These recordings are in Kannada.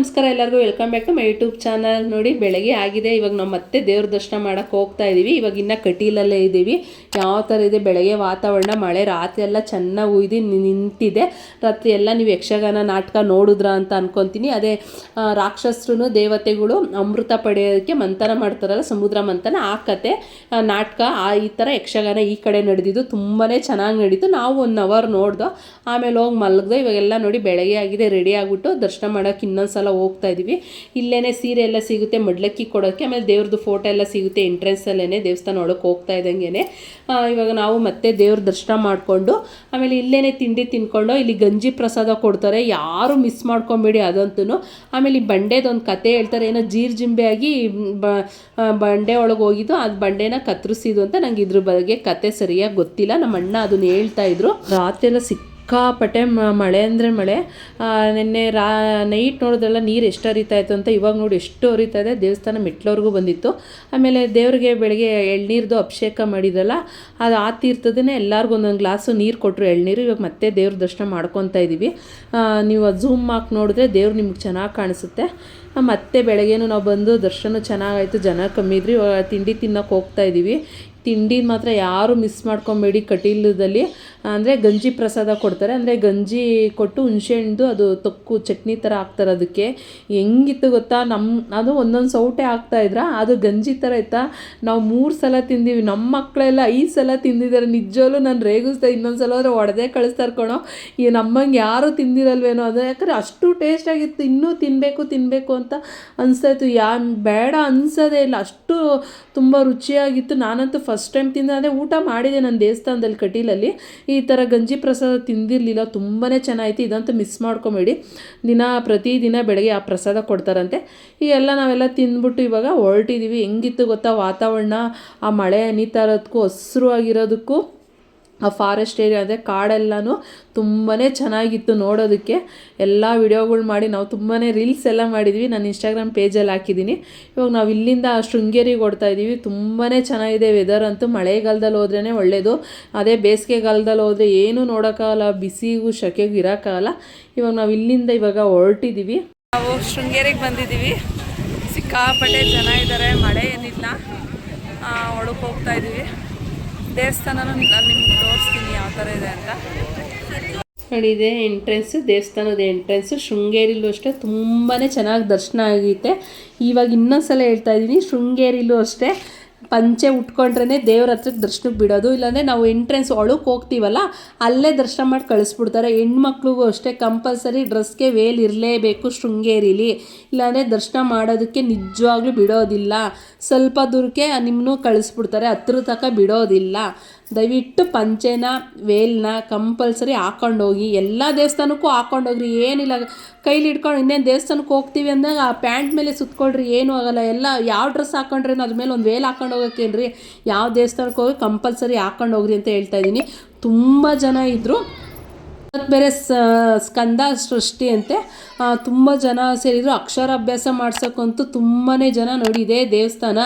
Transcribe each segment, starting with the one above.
ನಮಸ್ಕಾರ, ಎಲ್ಲರಿಗೂ welcome back to my YouTube channel. ನೋಡಿ, ಬೆಳಗ್ಗೆ ಆಗಿದೆ. ಇವಾಗ ನಾವು ಮತ್ತೆ ದೇವ್ರ ದರ್ಶನ ಮಾಡೋಕ್ಕೆ ಹೋಗ್ತಾ ಇದ್ದೀವಿ ಇವಾಗ ಇನ್ನೂ ಕಟೀಲಲ್ಲೇ ಇದ್ದೀವಿ ಯಾವ ಥರ ಇದೆ, ಬೆಳಗ್ಗೆ ವಾತಾವರಣ, ಮಳೆ, ರಾತ್ರಿ ಎಲ್ಲ ಚೆನ್ನಾಗಿ ಉಯ್ದು ನಿಂತಿದೆ. ರಾತ್ರಿ ಎಲ್ಲ ನೀವು ಯಕ್ಷಗಾನ, ನಾಟಕ ನೋಡಿದ್ರ ಅಂತ ಅನ್ಕೊತೀನಿ. ಅದೇ ರಾಕ್ಷಸರು ದೇವತೆಗಳು ಅಮೃತ ಪಡೆಯೋದಕ್ಕೆ ಮಂಥನ ಮಾಡ್ತಾರಲ್ಲ, ಸಮುದ್ರ ಮಂಥನ, ಆ ಕತೆ ನಾಟಕ, ಆ, ಈ ಥರ ಯಕ್ಷಗಾನ ಈ ಕಡೆ ನಡೆದಿದ್ದು ತುಂಬಾ ಚೆನ್ನಾಗಿ ನಡೀತು. ನಾವು ಒನ್ ಅವರ್ ನೋಡ್ದು, ಆಮೇಲೆ ಹೋಗಿ ಮಲಗ್ದು, ಇವಾಗೆಲ್ಲ ನೋಡಿ ಬೆಳಗ್ಗೆ ಆಗಿದೆ, ರೆಡಿ ಆಗಿಬಿಟ್ಟು ದರ್ಶನ ಇನ್ನೊಂದು ಸಲ ಹೋಗ್ತಾ ಇದ್ದೀವಿ ಇಲ್ಲೇ ಸೀರೆ ಎಲ್ಲ ಸಿಗುತ್ತೆ, ಮಡ್ಲಕ್ಕಿ ಕೊಡೋಕ್ಕೆ ಆಮೇಲೆ ದೇವ್ರದ್ದು ಫೋಟೋ ಎಲ್ಲ ಸಿಗುತ್ತೆ ಎಂಟ್ರೆನ್ಸಲ್ಲೇ ದೇವಸ್ಥಾನ ಒಳಗೆ ಹೋಗ್ತಾ ಇದ್ದಂಗೆ ಇವಾಗ ನಾವು ಮತ್ತೆ ದೇವ್ರ ದರ್ಶನ ಮಾಡಿಕೊಂಡು, ಆಮೇಲೆ ಇಲ್ಲೇ ತಿಂಡಿ ತಿನ್ಕೊಂಡು, ಇಲ್ಲಿ ಗಂಜಿ ಪ್ರಸಾದ ಕೊಡ್ತಾರೆ. ಯಾರು ಮಿಸ್ ಮಾಡ್ಕೊಂಬೇಡಿ ಅದಂತೂ ಆಮೇಲೆ ಈ ಬಂಡೆದೊಂದು ಕತೆ ಹೇಳ್ತಾರೆ. ಏನೋ ಜೀರ್ ಜಿಂಬೆ ಆಗಿ ಬಂಡೆ ಒಳಗೆ ಹೋಗಿದ್ದು, ಅದು ಬಂಡೆನ ಕತ್ತರಿಸಿದ್ದು ಅಂತ ನಂಗೆ ಇದ್ರ ಬಗ್ಗೆ ಕತೆ ಸರಿಯಾಗಿ ಗೊತ್ತಿಲ್ಲ. ನಮ್ಮ ಅಣ್ಣ ಅದನ್ನ ಹೇಳ್ತಾ ಇದ್ರು. ರಾತ್ರಿ ಎಲ್ಲ ಸಿಕ್ಕಾಪಟ್ಟೆ ಮಳೆ ಅಂದರೆ ಮಳೆ. ನಿನ್ನೆ ರಾ ನೈಟ್ ನೋಡಿದ್ರೆಲ್ಲ ನೀರು ಎಷ್ಟು ಹರಿತಾ ಇತ್ತು ಅಂತ ಇವಾಗ ನೋಡಿ ಎಷ್ಟು ಹರಿತಾ ಇದೆ. ದೇವಸ್ಥಾನ ಮೆಟ್ಲವರೆಗೂ ಬಂದಿತ್ತು. ಆಮೇಲೆ ದೇವರಿಗೆ ಬೆಳಗ್ಗೆ ಎಳ್ನೀರ್ದು ಅಭಿಷೇಕ ಮಾಡಿದ್ರಲ್ಲ, ಅದು ಆ ತೀರ್ಥದನ್ನೇ ಎಲ್ಲರಿಗೂ ಒಂದೊಂದು ಗ್ಲಾಸು ನೀರು ಕೊಟ್ಟರು ಎಳ್ನೀರು. ಇವಾಗ ಮತ್ತೆ ದೇವ್ರ ದರ್ಶನ ಮಾಡ್ಕೊತಾ ಇದ್ದೀವಿ ನೀವು ಅದು ಝೂಮ್ ಹಾಕಿ ನೋಡಿದ್ರೆ ದೇವ್ರು ನಿಮ್ಗೆ ಚೆನ್ನಾಗಿ ಕಾಣಿಸುತ್ತೆ. ಮತ್ತೆ ಬೆಳಗ್ಗೆನೂ ನಾವು ಬಂದು ದರ್ಶನ ಚೆನ್ನಾಗಾಯಿತು. ಜನ ಕಮ್ಮಿ ಇದ್ರಿ. ತಿಂಡಿ ತಿನ್ನೋಕೆ ಹೋಗ್ತಾ ಇದ್ದೀವಿ ತಿಂಡಿ ಮಾತ್ರ ಯಾರು ಮಿಸ್ ಮಾಡ್ಕೊಬೇಡಿ ಕಟೀಲದಲ್ಲಿ. ಅಂದರೆ ಗಂಜಿ ಪ್ರಸಾದ ಕೊಡ್ತಾರೆ. ಅಂದರೆ ಗಂಜಿ ಕೊಟ್ಟು ಹುಣಸೆಹಣ್ಣು ಅದು ತೊಕ್ಕು ಚಟ್ನಿ ಥರ ಹಾಕ್ತಾರೆ ಅದಕ್ಕೆ. ಹೆಂಗಿತ್ತು ಗೊತ್ತಾ? ನಮ್ಮ ಅದು ಒಂದೊಂದು ಸೌಟೆ ಹಾಕ್ತಾಯಿದ್ರ ಅದು ಗಂಜಿ ಥರ ಇತ್ತಾ? ನಾವು ಮೂರು ಸಲ ತಿಂದೀವಿ. ನಮ್ಮ ಮಕ್ಕಳೆಲ್ಲ ಐದು ಸಲ ತಿಂದಿದ್ದಾರೆ ನಿಜವಲ್ಲೂ ನಾನು ರೇಗಿಸ್ದೆ ಇನ್ನೊಂದು ಸಲ ಆದರೆ ಒಡೆದೇ ಕಳಿಸ್ತಾರೆ ಕಣೋ. ಈ ನಮ್ಮಂಗೆ ಯಾರೂ ತಿಂದಿರಲ್ವೇನೋ ಅದು. ಯಾಕಂದರೆ ಅಷ್ಟು ಟೇಸ್ಟಾಗಿತ್ತು ಇನ್ನೂ ತಿನ್ನಬೇಕು ತಿನ್ನಬೇಕು ಅಂತ ಅನಿಸ್ತಾಯಿತ್ತು. ಯಾ, ಬೇಡ ಅನ್ಸೋದೇ ಇಲ್ಲ. ಅಷ್ಟು ತುಂಬ ರುಚಿಯಾಗಿತ್ತು. ನಾನಂತೂ ಫಸ್ಟ್ ಟೈಮ್ ತಿಂದ. ಅದೇ ಊಟ ಮಾಡಿದೆ ನನ್ನ ದೇವಸ್ಥಾನದಲ್ಲಿ, ಕಟೀಲಲ್ಲಿ. ಈ ಥರ ಗಂಜಿ ಪ್ರಸಾದ ತಿಂದಿರಲಿಲ್ಲ ತುಂಬಾ ಚೆನ್ನಾಗಿತ್ತು ಇದಂತೂ ಮಿಸ್ ಮಾಡ್ಕೊಬೇಡಿ. ದಿನ ಪ್ರತಿದಿನ ಬೆಳಗ್ಗೆ ಆ ಪ್ರಸಾದ ಕೊಡ್ತಾರಂತೆ. ಈ ಎಲ್ಲ ನಾವೆಲ್ಲ ತಿಂದ್ಬಿಟ್ಟು ಇವಾಗ ಹೊರಟಿದ್ದೀವಿ ಹೆಂಗಿತ್ತು ಗೊತ್ತಾ ವಾತಾವರಣ, ಆ ಮಳೆ ಅನಿತಾ ಇರೋದಕ್ಕೂ ಹಸ್ರು ಆಗಿರೋದಕ್ಕೂ. ಆ ಫಾರೆಸ್ಟ್ ಏರಿಯಾ ಅಂದರೆ ಕಾಡೆಲ್ಲನೂ ತುಂಬಾ ಚೆನ್ನಾಗಿತ್ತು ನೋಡೋದಕ್ಕೆ. ಎಲ್ಲ ವಿಡಿಯೋಗಳು ಮಾಡಿ ನಾವು ತುಂಬಾ ರೀಲ್ಸ್ ಎಲ್ಲ ಮಾಡಿದ್ವಿ. ನಾನು ಇನ್ಸ್ಟಾಗ್ರಾಮ್ ಪೇಜಲ್ಲಿ ಹಾಕಿದ್ದೀನಿ ಇವಾಗ ನಾವು ಇಲ್ಲಿಂದ ಶೃಂಗೇರಿಗೆ ಓಡ್ತಾ ಇದ್ದೀವಿ ತುಂಬಾ ಚೆನ್ನಾಗಿದೆ ವೆದರ್ ಅಂತೂ. ಮಳೆಗಾಲದಲ್ಲಿ ಹೋದ್ರೇ ಒಳ್ಳೆಯದು ಅದೇ ಬೇಸಿಗೆಗಾಲದಲ್ಲಿ ಹೋದರೆ ಏನೂ ನೋಡೋಕ್ಕಾಗಲ್ಲ. ಬಿಸಿಗೂ ಶೆಕೆಗೂ ಇರೋಕ್ಕಾಗಲ್ಲ. ಇವಾಗ ನಾವು ಇಲ್ಲಿಂದ ಇವಾಗ ಹೊರಟಿದ್ದೀವಿ ನಾವು ಶೃಂಗೇರಿಗೆ ಬಂದಿದ್ದೀವಿ ಸಿಕ್ಕಾಪಟ್ಟೆ ಜನ ಇದ್ದಾರೆ ಮಳೆ ಏನಿಲ್ಲ. ಒಳಗೆ ಹೋಗ್ತಾ ಇದ್ದೀವಿ ದೇವಸ್ಥಾನನೂ ನಾನು ನಿಮ್ಗೆ ಇದೆ ಅಂತ. ನೋಡಿ, ಇದೆ ಎಂಟ್ರೆನ್ಸು ದೇವಸ್ಥಾನದ ಎಂಟ್ರೆನ್ಸು ಶೃಂಗೇರಿಲೂ ಅಷ್ಟೇ ತುಂಬಾ ಚೆನ್ನಾಗಿ ದರ್ಶನ ಆಗೈತೆ. ಇವಾಗ ಇನ್ನೊಂದ್ಸಲ ಹೇಳ್ತಾ ಇದ್ದೀನಿ ಶೃಂಗೇರಿಲೂ ಅಷ್ಟೇ. ಪಂಚೆ ಉಟ್ಕೊಂಡ್ರೇ ದೇವ್ರ ಹತ್ರಕ್ಕೆ ದರ್ಶನಕ್ಕೆ ಬಿಡೋದು, ಇಲ್ಲಾಂದರೆ ನಾವು ಎಂಟ್ರೆನ್ಸ್ ಒಳಗೆ ಹೋಗ್ತೀವಲ್ಲ, ಅಲ್ಲೇ ದರ್ಶನ ಮಾಡಿ ಕಳಿಸ್ಬಿಡ್ತಾರೆ. ಹೆಣ್ಮಕ್ಳಿಗೂ ಅಷ್ಟೇ ಕಂಪಲ್ಸರಿ ಡ್ರೆಸ್ಗೆ ವೇಲ್ ಇರಲೇಬೇಕು ಶೃಂಗೇರಿಲಿ. ಇಲ್ಲಾಂದರೆ ದರ್ಶನ ಮಾಡೋದಕ್ಕೆ ನಿಜವಾಗ್ಲೂ ಬಿಡೋದಿಲ್ಲ. ಸ್ವಲ್ಪ ದೂರಕ್ಕೆ ನಿಮ್ಮನ್ನು ಕಳಿಸ್ಬಿಡ್ತಾರೆ, ಹತ್ರ ತನಕ ಬಿಡೋದಿಲ್ಲ. ದಯವಿಟ್ಟು ಪಂಚೆನ, ವೇಲ್ನ ಕಂಪಲ್ಸರಿ ಹಾಕೊಂಡೋಗಿ, ಎಲ್ಲ ದೇವಸ್ಥಾನಕ್ಕೂ ಹಾಕೊಂಡೋಗ್ರಿ, ಏನಿಲ್ಲ. ಕೈಲಿ ಹಿಡ್ಕೊಂಡು ಇನ್ನೇನು ದೇವಸ್ಥಾನಕ್ಕೆ ಹೋಗ್ತೀವಿ ಅಂದಾಗ ಆ ಪ್ಯಾಂಟ್ ಮೇಲೆ ಸುತ್ಕೊಳ್ರಿ, ಏನೂ ಆಗಲ್ಲ. ಎಲ್ಲ ಯಾವ ಡ್ರೆಸ್ ಹಾಕೊಂಡ್ರೇನು ಅದ್ರ ಮೇಲೆ ಒಂದು ವೇಲ್ ಹಾಕೊಂಡು ಹೋಗೋಕ್ಕೇನ್ರಿ? ಯಾವ ದೇವಸ್ಥಾನಕ್ಕೆ ಹೋಗಿ ಕಂಪಲ್ಸರಿ ಹಾಕೊಂಡು ಹೋಗ್ರಿ ಅಂತ ಹೇಳ್ತಾ ಇದ್ದೀನಿ. ತುಂಬ ಜನ ಇದ್ದರು ಮತ್ತು ಬೇರೆ ಸ್ಕಂದ ಸೃಷ್ಟಿ ಅಂತೆ. ತುಂಬ ಜನ ಸೇರಿದ್ರು. ಅಕ್ಷರಾಭ್ಯಾಸ ಮಾಡ್ಸೋಕ್ಕಂತೂ ತುಂಬಾ ಜನ ನೋಡಿ ಇದೇ ದೇವಸ್ಥಾನ.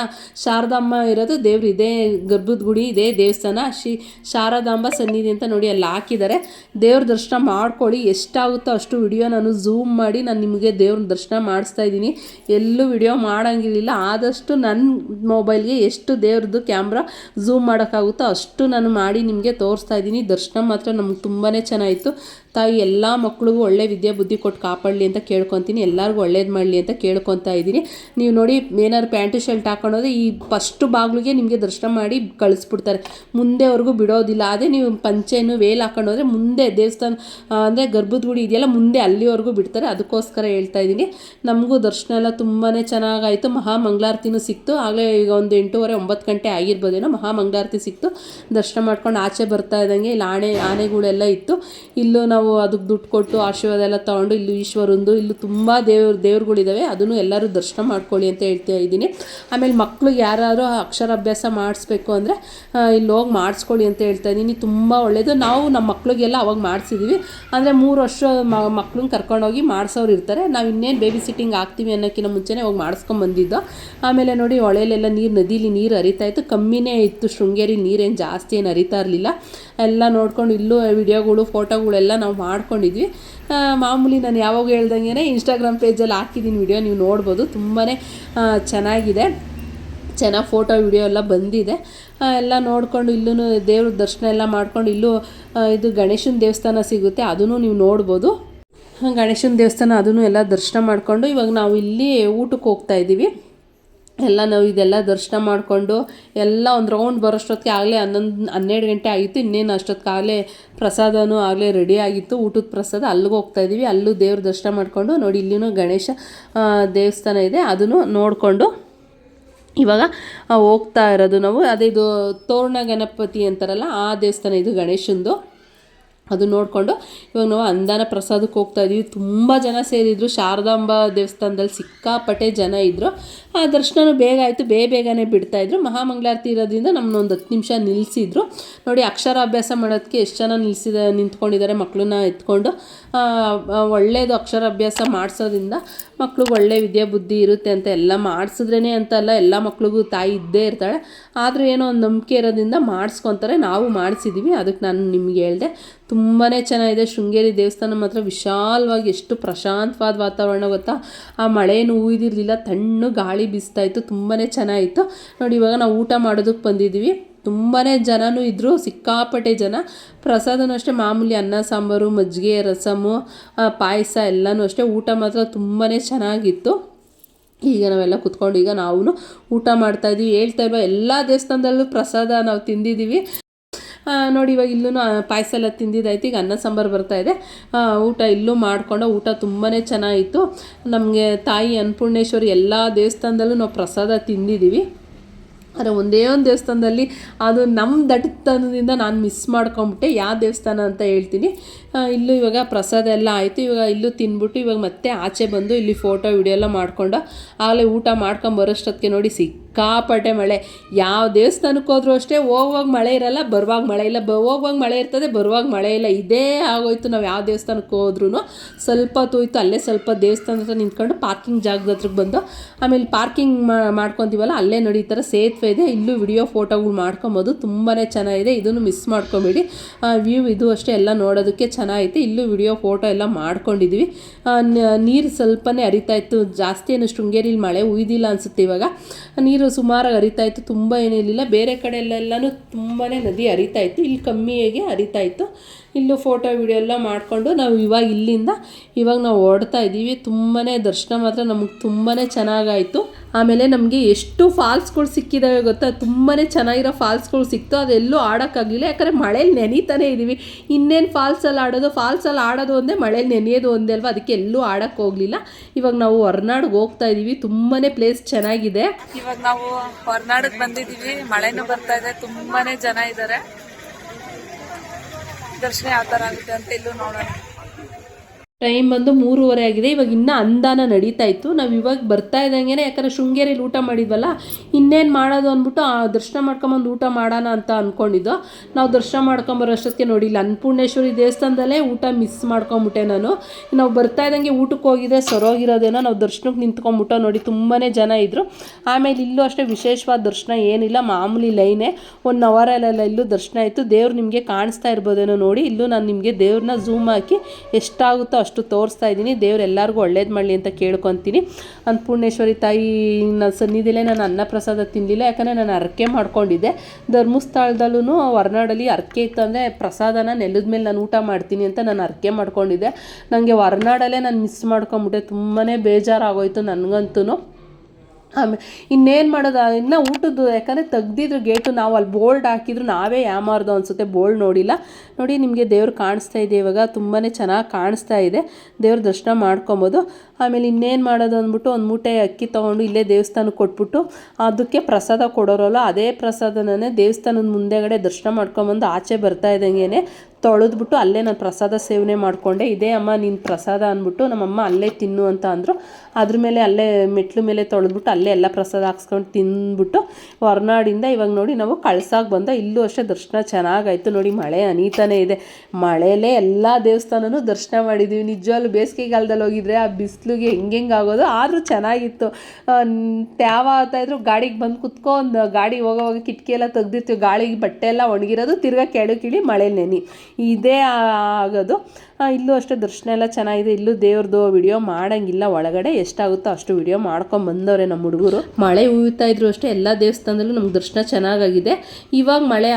ಶಾರದಾಂಬ ಇರೋದು ದೇವ್ರು ಇದೇ, ಗರ್ಭದ ಗುಡಿ ಇದೇ ದೇವಸ್ಥಾನ. ಶ್ರೀ ಶಾರದಾಂಬ ಸನ್ನಿಧಿ ಅಂತ ನೋಡಿ ಅಲ್ಲಿ ಹಾಕಿದ್ದಾರೆ. ದೇವ್ರ ದರ್ಶನ ಮಾಡ್ಕೊಳ್ಳಿ. ಎಷ್ಟಾಗುತ್ತೋ ಅಷ್ಟು ವಿಡಿಯೋ ನಾನು ಝೂಮ್ ಮಾಡಿ ನಾನು ನಿಮಗೆ ದೇವ್ರ ದರ್ಶನ ಮಾಡಿಸ್ತಾ ಇದ್ದೀನಿ. ಎಲ್ಲೂ ವಿಡಿಯೋ ಮಾಡೋಂಗಿರಲಿಲ್ಲ. ಆದಷ್ಟು ನನ್ನ ಮೊಬೈಲ್ಗೆ ಎಷ್ಟು ದೇವ್ರದ್ದು ಕ್ಯಾಮ್ರಾ ಝೂಮ್ ಮಾಡೋಕ್ಕಾಗುತ್ತೋ ಅಷ್ಟು ನಾನು ಮಾಡಿ ನಿಮಗೆ ತೋರಿಸ್ತಾ ಇದ್ದೀನಿ. ದರ್ಶನ ಮಾತ್ರ ನಮ್ಗೆ ತುಂಬಾ ಚೆನ್ನಾಗಿತ್ತು. ತಾಯಿ, ಎಲ್ಲ ಮಕ್ಕಳಿಗೂ ಒಳ್ಳೆ ವಿದ್ಯೆ ಬುದ್ಧಿ ಕೊಟ್ಟು ಕಾಪಾಡಲಿ ಅಂತ ಕೇಳ್ಕೊತೀನಿ. ಎಲ್ಲರಿಗೂ ಒಳ್ಳೇದು ಮಾಡಲಿ ಅಂತ ಕೇಳ್ಕೊತಾ ಇದ್ದೀನಿ. ನೀವು ನೋಡಿ ಏನಾದ್ರು ಪ್ಯಾಂಟು ಶರ್ಟ್ ಹಾಕೊಂಡೋದ್ರೆ ಈ ಫಸ್ಟ್ ಬಾಗಿಲಿಗೆ ನಿಮಗೆ ದರ್ಶನ ಮಾಡಿ ಕಳಿಸ್ಬಿಡ್ತಾರೆ. ಮುಂದೆವರೆಗೂ ಬಿಡೋದಿಲ್ಲ. ಅದೇ ನೀವು ಪಂಚೆನು ವೇಲ್ ಹಾಕೊಂಡೋದ್ರೆ ಮುಂದೆ ದೇವಸ್ಥಾನ ಅಂದರೆ ಗರ್ಭದ ಗುಡಿ ಇದೆಯಲ್ಲ, ಮುಂದೆ ಅಲ್ಲಿವರೆಗೂ ಬಿಡ್ತಾರೆ. ಅದಕ್ಕೋಸ್ಕರ ಹೇಳ್ತಾ ಇದ್ದೀನಿ. ನಮಗೂ ದರ್ಶನ ಎಲ್ಲ ತುಂಬಾ ಚೆನ್ನಾಗಾಯಿತು. ಮಹಾಮಂಗಳಾರತಿನೂ ಸಿಕ್ತು. ಆಗಲೇ ಈಗ ಒಂದು ಎಂಟೂವರೆ, ಒಂಬತ್ತು ಗಂಟೆ ಆಗಿರ್ಬೋದೇನೋ, ಮಹಾಮಂಗಳಾರತಿ ಸಿಕ್ತು. ದರ್ಶನ ಮಾಡ್ಕೊಂಡು ಆಚೆ ಬರ್ತಾ ಇದ್ದಂಗೆ. ಇಲ್ಲಿ ಆಣೆ, ಆನೆಗಳೆಲ್ಲ ಇತ್ತು. ಇಲ್ಲೂ ನಾವು ಅದಕ್ಕೆ ದುಡ್ಡು ಕೊಟ್ಟು ಆಶೀರ್ವಾದ ಎಲ್ಲ ತೊಗೊಂಡು ಇಲ್ಲಿ ಈಶ್ವರಂದು ಇಲ್ಲಿ ತುಂಬ ದೇವ್ರ ದೇವ್ರುಗಳಿದ್ದಾವೆ ಅದನ್ನು ಎಲ್ಲರೂ ದರ್ಶನ ಮಾಡ್ಕೊಳ್ಳಿ ಅಂತ ಹೇಳ್ತಾ ಇದ್ದೀನಿ. ಆಮೇಲೆ ಮಕ್ಳಿಗೆ ಯಾರು ಅಕ್ಷರಾಭ್ಯಾಸ ಮಾಡಿಸ್ಬೇಕು ಅಂದರೆ ಇಲ್ಲಿ ಹೋಗಿ ಮಾಡಿಸ್ಕೊಳ್ಳಿ ಅಂತ ಹೇಳ್ತಾ ಇದ್ದೀನಿ. ತುಂಬ ಒಳ್ಳೆಯದು ನಾವು ನಮ್ಮ ಮಕ್ಳಿಗೆಲ್ಲ ಅವಾಗ ಮಾಡಿಸಿದ್ದೀವಿ ಅಂದರೆ ಮೂರು ವರ್ಷ ಮಕ್ಳನ್ನ ಕರ್ಕೊಂಡೋಗಿ ಮಾಡಿಸೋರು ಇರ್ತಾರೆ. ನಾವು ಇನ್ನೇನು ಬೇಬಿ ಸಿಟ್ಟಿಂಗ್ ಆಗ್ತೀವಿ ಅನ್ನೋಕ್ಕಿಂತ ಮುಂಚೆನೇ ಹೋಗಿ ಮಾಡಿಸ್ಕೊಂಬಂದಿದ್ದು ಆಮೇಲೆ ನೋಡಿ ಹೊಳೆಯಲ್ಲೆಲ್ಲ ನೀರು, ನದೀಲಿ ನೀರು ಹರಿತಾ ಇತ್ತು. ಕಮ್ಮಿನೇ ಇತ್ತು ಶೃಂಗೇರಿ ನೀರೇನು ಜಾಸ್ತಿ ಏನು ಹರಿತಾ ಇರಲಿಲ್ಲ. ಎಲ್ಲ ನೋಡ್ಕೊಂಡು ಇಲ್ಲೂ ವಿಡಿಯೋಗಳು ಫೋಟೋಗಳೆಲ್ಲ ನಾವು ನಾವು ಮಾಡ್ಕೊಂಡಿದ್ವಿ. ಮಾಮೂಲಿ ನಾನು ಯಾವಾಗ ಹೇಳ್ದಂಗೆ ಇನ್ಸ್ಟಾಗ್ರಾಮ್ ಪೇಜಲ್ಲಿ ಹಾಕಿದ್ದೀನಿ ವಿಡಿಯೋ ನೀವು ನೋಡ್ಬೋದು. ತುಂಬಾ ಚೆನ್ನಾಗಿದೆ. ಚೆನ್ನಾಗಿ ಫೋಟೋ ವಿಡಿಯೋ ಎಲ್ಲ ಬಂದಿದೆ. ಎಲ್ಲ ನೋಡಿಕೊಂಡು ಇಲ್ಲೂ ದೇವ್ರ ದರ್ಶನ ಎಲ್ಲ ಮಾಡ್ಕೊಂಡು ಇಲ್ಲೂ ಇದು ಗಣೇಶನ ದೇವಸ್ಥಾನ ಸಿಗುತ್ತೆ ಅದನ್ನು ನೀವು ನೋಡ್ಬೋದು. ಗಣೇಶನ ದೇವಸ್ಥಾನ ಅದನ್ನು ಎಲ್ಲ ದರ್ಶನ ಮಾಡಿಕೊಂಡು ಇವಾಗ ನಾವು ಇಲ್ಲಿ ಊಟಕ್ಕೆ ಹೋಗ್ತಾ ಇದ್ದೀವಿ. ಎಲ್ಲ ನಾವು ಇದೆಲ್ಲ ದರ್ಶನ ಮಾಡಿಕೊಂಡು ಎಲ್ಲ ಒಂದು ರೌಂಡ್ ಬರೋಷ್ಟೊತ್ತಿಗೆ ಆಗಲೇ ಹನ್ನೊಂದು, ಹನ್ನೆರಡು ಗಂಟೆ ಆಗಿತ್ತು, ಇನ್ನೇನು ಅಷ್ಟೊತ್ತಿಗಾಗಲೇ ಪ್ರಸಾದನೂ ಆಗಲೇ ರೆಡಿ ಆಗಿತ್ತು, ಊಟದ ಪ್ರಸಾದ. ಅಲ್ಲಿಗೆ ಹೋಗ್ತಾ ಇದ್ದೀವಿ ಅಲ್ಲೂ ದೇವ್ರ ದರ್ಶನ ಮಾಡಿಕೊಂಡು, ನೋಡಿ ಇಲ್ಲಿನೂ ಗಣೇಶ ದೇವಸ್ಥಾನ ಇದೆ, ಅದನ್ನು ನೋಡಿಕೊಂಡು ಇವಾಗ ಹೋಗ್ತಾ ಇರೋದು ನಾವು. ಅದೇ ಇದು ತೋರಣ ಗಣಪತಿ ಅಂತಾರಲ್ಲ, ಆ ದೇವಸ್ಥಾನ ಇದು ಗಣೇಶಂದು. ಅದು ನೋಡಿಕೊಂಡು ಇವಾಗ ನಾವು ಅಂದಾನ ಪ್ರಸಾದಕ್ಕೆ ಹೋಗ್ತಾ ಇದೀವಿ. ತುಂಬ ಜನ ಸೇರಿದ್ರು. ಶಾರದಾಂಬ ದೇವಸ್ಥಾನದಲ್ಲಿ ಸಿಕ್ಕಾಪಟ್ಟೆ ಜನ ಇದ್ದರು ಆ ದರ್ಶನನೂ ಬೇಗ ಆಯಿತು. ಬೇಗ ಬೇಗನೆ ಬಿಡ್ತಾಯಿದ್ರು ಮಹಾಮಂಗಳಾರತಿ ಇರೋದ್ರಿಂದ ನಮ್ಮನ್ನ ಒಂದು ಹತ್ತು ನಿಮಿಷ ನಿಲ್ಲಿಸಿದ್ರು ನೋಡಿ, ಅಕ್ಷರಾಭ್ಯಾಸ ಮಾಡೋದಕ್ಕೆ ಎಷ್ಟು ಜನ ನಿಲ್ಸಿದ, ನಿಂತ್ಕೊಂಡಿದ್ದಾರೆ ಮಕ್ಕಳನ್ನ ಎತ್ಕೊಂಡು. ಒಳ್ಳೆಯದು ಅಕ್ಷರಾಭ್ಯಾಸ ಮಾಡಿಸೋದ್ರಿಂದ ಮಕ್ಳಿಗೆ ಒಳ್ಳೆ ವಿದ್ಯಾ ಬುದ್ಧಿ ಇರುತ್ತೆ ಅಂತ ಎಲ್ಲ ಮಾಡಿಸಿದ್ರೇ ಅಂತಲ್ಲ, ಎಲ್ಲ ಮಕ್ಳಿಗೂ ತಾಯಿ ಇದ್ದೇ ಇರ್ತಾಳೆ. ಆದರೂ ಏನೋ ಒಂದು ನಂಬಿಕೆ ಇರೋದ್ರಿಂದ ಮಾಡಿಸ್ಕೊತಾರೆ. ನಾವು ಮಾಡಿಸಿದ್ದೀವಿ ಅದಕ್ಕೆ ನಾನು ನಿಮ್ಗೆ ಹೇಳಿದೆ. ತುಂಬಾ ಚೆನ್ನಾಗಿದೆ. ಶೃಂಗೇರಿ ದೇವಸ್ಥಾನ ಮಾತ್ರ ವಿಶಾಲವಾಗಿ ಎಷ್ಟು ಪ್ರಶಾಂತವಾದ ವಾತಾವರಣ ಗೊತ್ತಾ? ಆ ಮಳೆಯನ್ನು ಉಯ್ದಿರಲಿಲ್ಲ ತಣ್ಣು ಗಾಳಿ ಬೀಸ್ತಾ ಇತ್ತು. ತುಂಬಾ ಚೆನ್ನಾಗಿತ್ತು. ನೋಡಿ, ಇವಾಗ ನಾವು ಊಟ ಮಾಡೋದಕ್ಕೆ ಬಂದಿದ್ದೀವಿ. ತುಂಬಾ ಜನನೂ ಇದ್ದರು ಸಿಕ್ಕಾಪಟ್ಟೆ ಜನ. ಪ್ರಸಾದನೂ ಅಷ್ಟೇ. ಮಾಮೂಲಿ ಅನ್ನ ಸಾಂಬಾರು, ಮಜ್ಜಿಗೆ, ರಸಮು ಪಾಯಸ ಎಲ್ಲನೂ ಅಷ್ಟೇ. ಊಟ ಮಾತ್ರ ತುಂಬಾ ಚೆನ್ನಾಗಿತ್ತು. ಈಗ ನಾವೆಲ್ಲ ಕುತ್ಕೊಂಡು ಈಗ ನಾವು ಊಟ ಮಾಡ್ತಾ ಇದ್ದೀವಿ ಹೇಳ್ತಾ ಇರುವ ಎಲ್ಲ ದೇವಸ್ಥಾನದಲ್ಲೂ ಪ್ರಸಾದ ನಾವು ತಿಂದಿದ್ದೀವಿ. ನೋಡಿ, ಇವಾಗ ಇಲ್ಲೂ ಪಾಯಸ ಎಲ್ಲ ತಿಂದಿದ್ದಾಯ್ತು. ಈಗ ಅನ್ನ ಸಾಂಬಾರು ಬರ್ತಾ ಇದೆ. ಊಟ ಇಲ್ಲೂ ಮಾಡಿಕೊಂಡು ಊಟ ತುಂಬಾ ಚೆನ್ನಾಗಿತ್ತು. ನಮಗೆ ತಾಯಿ ಅನ್ನಪೂರ್ಣೇಶ್ವರಿ ಎಲ್ಲ ದೇವಸ್ಥಾನದಲ್ಲೂ ನಾವು ಪ್ರಸಾದ ತಿಂದಿದ್ದೀವಿ. ಆದರೆ ಒಂದೇ ಒಂದು ದೇವಸ್ಥಾನದಲ್ಲಿ ಅದು ನಮ್ಮ ದಟ್ಟತನದಿಂದ ನಾನು ಮಿಸ್ ಮಾಡ್ಕೊಂಬಿಟ್ಟೆ. ಯಾವ ದೇವಸ್ಥಾನ ಅಂತ ಹೇಳ್ತೀನಿ. ಇಲ್ಲೂ ಇವಾಗ ಪ್ರಸಾದ ಎಲ್ಲ ಆಯಿತು. ಇವಾಗ ಇಲ್ಲೂ ತಿಂದ್ಬಿಟ್ಟು ಇವಾಗ ಮತ್ತೆ ಆಚೆ ಬಂದು ಇಲ್ಲಿ ಫೋಟೋ ವಿಡಿಯೋ ಎಲ್ಲ ಮಾಡ್ಕೊಂಡು ಆಗಲೇ ಊಟ ಮಾಡ್ಕೊಂಡು ಬರೋಷ್ಟೊತ್ತಿಗೆ ನೋಡಿ ಸಿಕ್ಕಾಪಟ್ಟೆ ಮಳೆ. ಯಾವ ದೇವಸ್ಥಾನಕ್ಕೆ ಹೋದ್ರೂ ಅಷ್ಟೇ ಹೋಗುವಾಗ ಮಳೆ ಇರಲ್ಲ, ಬರುವಾಗ ಮಳೆ ಇಲ್ಲ. ಬ ಹೋಗುವಾಗ ಮಳೆ ಇರ್ತದೆ, ಬರುವಾಗ ಮಳೆ ಇಲ್ಲ. ಇದೇ ಆಗೋಯ್ತು. ನಾವು ಯಾವ ದೇವಸ್ಥಾನಕ್ಕೆ ಹೋದ್ರೂ ಸ್ವಲ್ಪ ತೋಯ್ತು. ಅಲ್ಲೇ ಸ್ವಲ್ಪ ದೇವಸ್ಥಾನ ಹತ್ರ ನಿಂತ್ಕೊಂಡು ಪಾರ್ಕಿಂಗ್ ಜಾಗದ ಹತ್ರಕ್ಕೆ ಬಂದು ಆಮೇಲೆ ಪಾರ್ಕಿಂಗ್ ಮಾಡ್ಕೊತೀವಲ್ಲ, ಅಲ್ಲೇ ನೋಡಿ ಈ ಥರ ಸೇತುವೆ ಇದೆ. ಇಲ್ಲೂ ವಿಡಿಯೋ, ಫೋಟೋಗಳು ಮಾಡ್ಕೊಬೋದು. ತುಂಬಾ ಚೆನ್ನಾಗಿದೆ. ಇದನ್ನು ಮಿಸ್ ಮಾಡ್ಕೊಬೇಡಿ. ವ್ಯೂ ಇದು ಅಷ್ಟೇ ಎಲ್ಲ ನೋಡೋದಕ್ಕೆ ಚೆನ್ನಾಗೈತೆ. ಇಲ್ಲೂ ವಿಡಿಯೋ, ಫೋಟೋ ಎಲ್ಲ ಮಾಡ್ಕೊಂಡಿದ್ವಿ. ನೀರು ಸ್ವಲ್ಪನೇ ಅರಿತಾ ಇತ್ತು. ಜಾಸ್ತಿ ಏನು ಶೃಂಗೇರಿಲಿ ಮಳೆ ಉಯ್ದಿಲ್ಲ ಅನಿಸುತ್ತೆ ಇವಾಗ. ನೀರು ಸುಮಾರಾಗಿ ಹರಿತಾ ಇತ್ತು, ತುಂಬ ಏನಿರಲಿಲ್ಲ ಬೇರೆ ಕಡೆಯಲ್ಲೆಲ್ಲನೂ ತುಂಬಾ ನದಿ ಹರಿತಾ ಇತ್ತು. ಇಲ್ಲಿ ಕಮ್ಮಿಯಾಗಿ ಹರಿತಾ ಇತ್ತು. ಇಲ್ಲೂ ಫೋಟೋ ವಿಡಿಯೋ ಎಲ್ಲ ಮಾಡಿಕೊಂಡು ನಾವು ಇವಾಗ ಇಲ್ಲಿಂದ ಇವಾಗ ನಾವು ಓಡ್ತಾ ಇದ್ದೀವಿ. ತುಂಬಾ ದರ್ಶನ ಮಾತ್ರ ನಮಗೆ ತುಂಬಾ ಚೆನ್ನಾಗಾಯಿತು. ಆಮೇಲೆ ನಮಗೆ ಎಷ್ಟು ಫಾಲ್ಸ್ಗಳು ಸಿಕ್ಕಿದಾವೆ ಗೊತ್ತಾ? ತುಂಬಾ ಚೆನ್ನಾಗಿರೋ ಫಾಲ್ಸ್ಗಳು ಸಿಕ್ತು. ಅದೆಲ್ಲೂ ಆಡೋಕ್ಕಾಗಲಿಲ್ಲ. ಯಾಕಂದರೆ ಮಳೇಲಿ ನೆನೀತಾನೆ ಇದ್ದೀವಿ ಇನ್ನೇನು ಫಾಲ್ಸಲ್ಲಿ ಆಡೋದು? ಫಾಲ್ಸಲ್ಲಿ ಆಡೋದು ಒಂದೇ, ಮಳೇಲಿ ನೆನೆಯೋದು ಒಂದೇ ಅಲ್ವಾ? ಅದಕ್ಕೆ ಎಲ್ಲೂ ಆಡೋಕ್ಕೆ ಹೋಗಲಿಲ್ಲ ಇವಾಗ ನಾವು ಹೊರನಾಡಿಗೆ ಹೋಗ್ತಾ ಇದ್ದೀವಿ ತುಂಬಾ ಪ್ಲೇಸ್ ಚೆನ್ನಾಗಿದೆ. ಇವಾಗ ನಾವು ಹೊರನಾಡಕ್ ಬಂದಿದೀವಿ. ಮಳೆನೂ ಬರ್ತಾ ಇದೆ. ತುಂಬಾನೇ ಜನ ಇದ್ದಾರೆ ದರ್ಶನ ಯಾವ ತರ ಆಗುತ್ತೆ ಅಂತ ಇಲ್ಲೂ ನೋಡೋಣ. ಟೈಮ್ ಬಂದು ಮೂರುವರೆ ಆಗಿದೆ. ಇವಾಗ ಇನ್ನೂ ಅಂದಾನ ನಡೀತಾ ಇತ್ತು. ನಾವು ಇವಾಗ ಬರ್ತಾ ಇದ್ದಂಗೆ ಯಾಕಂದರೆ ಶೃಂಗೇರಿಲಿ ಊಟ ಮಾಡಿದ್ವಲ್ಲ, ಇನ್ನೇನು ಮಾಡೋದು ಅಂದ್ಬಿಟ್ಟು ಆ ದರ್ಶನ ಮಾಡ್ಕೊಂಬಂದು ಊಟ ಮಾಡೋಣ ಅಂತ ಅಂದ್ಕೊಂಡಿದ್ದು ನಾವು ದರ್ಶನ ಮಾಡ್ಕೊಂಬರೋ ಅಷ್ಟೊತ್ತಿಗೆ ನೋಡಿಲ್ಲ. ಅನ್ನಪೂರ್ಣೇಶ್ವರಿ ದೇವಸ್ಥಾನದಲ್ಲೇ ಊಟ ಮಿಸ್ ಮಾಡ್ಕೊಂಬಿಟ್ಟೆ ನಾನು. ನಾವು ಬರ್ತಾ ಇದ್ದಂಗೆ ಊಟಕ್ಕೆ ಹೋಗಿದ್ರೆ ಸರೋಗಿರೋದೇನೋ, ನಾವು ದರ್ಶನಕ್ಕೆ ನಿಂತ್ಕೊಂಬಿಟ್ಟು ನೋಡಿ ತುಂಬಾ ಜನ ಇದ್ದರು ಆಮೇಲೆ ಇಲ್ಲೂ ಅಷ್ಟೇ ವಿಶೇಷವಾದ ದರ್ಶನ ಏನಿಲ್ಲ. ಮಾಮೂಲಿ ಲೈನೇ ಒನ್ ಅವರಲ್ಲೆಲ್ಲ ಇಲ್ಲೂ ದರ್ಶನ ಆಯಿತು ದೇವ್ರು ನಿಮಗೆ ಕಾಣಿಸ್ತಾ ಇರ್ಬೋದೇನೋ ನೋಡಿ, ಇಲ್ಲೂ ನಾನು ನಿಮಗೆ ದೇವ್ರನ್ನ ಝೂಮ್ ಹಾಕಿ ಎಷ್ಟಾಗುತ್ತೋ ಅಷ್ಟು ತೋರಿಸ್ತಾ ಇದ್ದೀನಿ. ದೇವ್ರು ಎಲ್ಲರಿಗೂ ಒಳ್ಳೇದು ಮಾಡಲಿ ಅಂತ ಕೇಳ್ಕೊತೀನಿ. ಅನ್ನಪೂರ್ಣೇಶ್ವರಿ ತಾಯಿ ನನ್ನ ಸನ್ನಿಧಿಲೇ ನಾನು ಅನ್ನ ಪ್ರಸಾದ ತಿನ್ನಲಿಲ್ಲ ಯಾಕಂದರೆ ನಾನು ಅರಕೆ ಮಾಡ್ಕೊಂಡಿದ್ದೆ. ಧರ್ಮಸ್ಥಳದಲ್ಲೂ ಹೊರನಾಡಲ್ಲಿ ಅರಕೆ ಇತ್ತಂದರೆ ಪ್ರಸಾದನ ನೆಲದ ಮೇಲೆ ನಾನು ಊಟ ಮಾಡ್ತೀನಿ ಅಂತ ನಾನು ಅರಕೆ ಮಾಡ್ಕೊಂಡಿದ್ದೆ. ನನಗೆ ಹೊರನಾಡಲ್ಲೇ ನಾನು ಮಿಸ್ ಮಾಡ್ಕೊಂಬಿಟ್ಟೆ. ತುಂಬಾ ಬೇಜಾರಾಗೋಯಿತು ನನಗಂತೂ ಆಮೇಲೆ ಇನ್ನೇನು ಮಾಡೋದು? ಇನ್ನು ಊಟದ್ದು, ಯಾಕಂದರೆ ತೆಗ್ದಿದ್ರು ಗೇಟು, ನಾವು ಅಲ್ಲಿ ಬೋಲ್ಡ್ ಹಾಕಿದ್ರು, ನಾವೇ ಯಾಮಾರ್ದು ಅನಿಸುತ್ತೆ ಬೋಲ್ಡ್ ನೋಡಿಲ್ಲ. ನೋಡಿ, ನಿಮಗೆ ದೇವ್ರು ಕಾಣಿಸ್ತಾ ಇದೆ ಇವಾಗ ತುಂಬಾ ಚೆನ್ನಾಗಿ ಕಾಣಿಸ್ತಾ ಇದೆ. ದೇವ್ರ ದರ್ಶನ ಮಾಡ್ಕೊಬೋದು. ಆಮೇಲೆ ಇನ್ನೇನು ಮಾಡೋದು ಅಂದ್ಬಿಟ್ಟು, ಒಂದು ಮೂಟೆ ಅಕ್ಕಿ ತೊಗೊಂಡು ಇಲ್ಲೇ ದೇವಸ್ಥಾನಕ್ಕೆ ಕೊಟ್ಬಿಟ್ಟು, ಅದಕ್ಕೆ ಪ್ರಸಾದ ಕೊಡೋರಲ್ಲ, ಅದೇ ಪ್ರಸಾದನೇ ದೇವಸ್ಥಾನದ ಮುಂದೆಗಡೆ ದರ್ಶನ ಮಾಡ್ಕೊಂಬಂದು ಆಚೆ ಬರ್ತಾ ಇದ್ದಂಗೆ ತೊಳೆದ್ಬಿಟ್ಟು ಅಲ್ಲೇ ನಾನು ಪ್ರಸಾದ ಸೇವನೆ ಮಾಡಿಕೊಂಡೆ, ಇದೇ ಅಮ್ಮ ನಿನ್ನ ಪ್ರಸಾದ ಅಂದ್ಬಿಟ್ಟು ನಮ್ಮಮ್ಮ ಅಲ್ಲೇ ತಿನ್ನು ಅಂತ ಅಂದರು. ಅದ್ರ ಮೇಲೆ ಅಲ್ಲೇ ಮೆಟ್ಲು ಮೇಲೆ ತೊಳೆದ್ಬಿಟ್ಟು ಅಲ್ಲೇ ಎಲ್ಲ ಪ್ರಸಾದ ಹಾಕ್ಸ್ಕೊಂಡು ತಿಂದ್ಬಿಟ್ಟು ಹೊರನಾಡಿಂದ ಇವಾಗ ನೋಡಿ ನಾವು ಕಳ್ಸಾಗಿ ಬಂದ, ಇಲ್ಲೂ ಅಷ್ಟೇ ದರ್ಶನ ಚೆನ್ನಾಗಾಯ್ತು ನೋಡಿ. ಮಳೆ ಅನೀತಾನೇ ಇದೆ. ಮಳೆಯಲ್ಲೇ ಎಲ್ಲ ದೇವಸ್ಥಾನನೂ ದರ್ಶನ ಮಾಡಿದ್ದೀವಿ ನಿಜವಾಗ್ಲೂ ಬೇಸಿಗೆಗಾಲದಲ್ಲಿ ಹೋಗಿದ್ರೆ ಆ ಬಿಸಿಲಿಗೆ ಹೆಂಗೆ ಆಗೋದು? ಆದರೂ ಚೆನ್ನಾಗಿತ್ತು. ತ್ಯಾವ ಆಗ್ತಾಯಿದ್ರು ಗಾಡಿಗೆ ಬಂದು ಕುತ್ಕೊಂಡು ಗಾಡಿ ಹೋಗೋವಾಗ ಕಿಟಕಿ ಎಲ್ಲ ತೆಗ್ದಿರ್ತೀವಿ. ಗಾಳಿಗೆ ಬಟ್ಟೆ ಎಲ್ಲ ಒಣಗಿರೋದು. ತಿರ್ಗಾ ಕೆಳಗಿಳಿ ಮಳೆ ನೆನಿ. ಇದೇ ಆಗೋದು. ಇಲ್ಲೂ ಅಷ್ಟೇ ದರ್ಶನ ಎಲ್ಲ ಚೆನ್ನಾಗಿದೆ. ಇಲ್ಲೂ ದೇವ್ರದ್ದು ವಿಡಿಯೋ ಮಾಡೋಂಗಿಲ್ಲ. ಒಳಗಡೆ ಎಷ್ಟಾಗುತ್ತೋ ಅಷ್ಟು ವಿಡಿಯೋ ಮಾಡ್ಕೊಂಡು ಬಂದವ್ರೆ ನಮ್ಮ ಹುಡುಗರು. ಮಳೆ ಉಯ್ತಾ ಇದ್ರು ಅಷ್ಟೇ ಎಲ್ಲ ದೇವಸ್ಥಾನದಲ್ಲೂ ನಮ್ಗೆ ದರ್ಶನ ಚೆನ್ನಾಗಾಗಿದೆ. ಇವಾಗ ಮಳೆ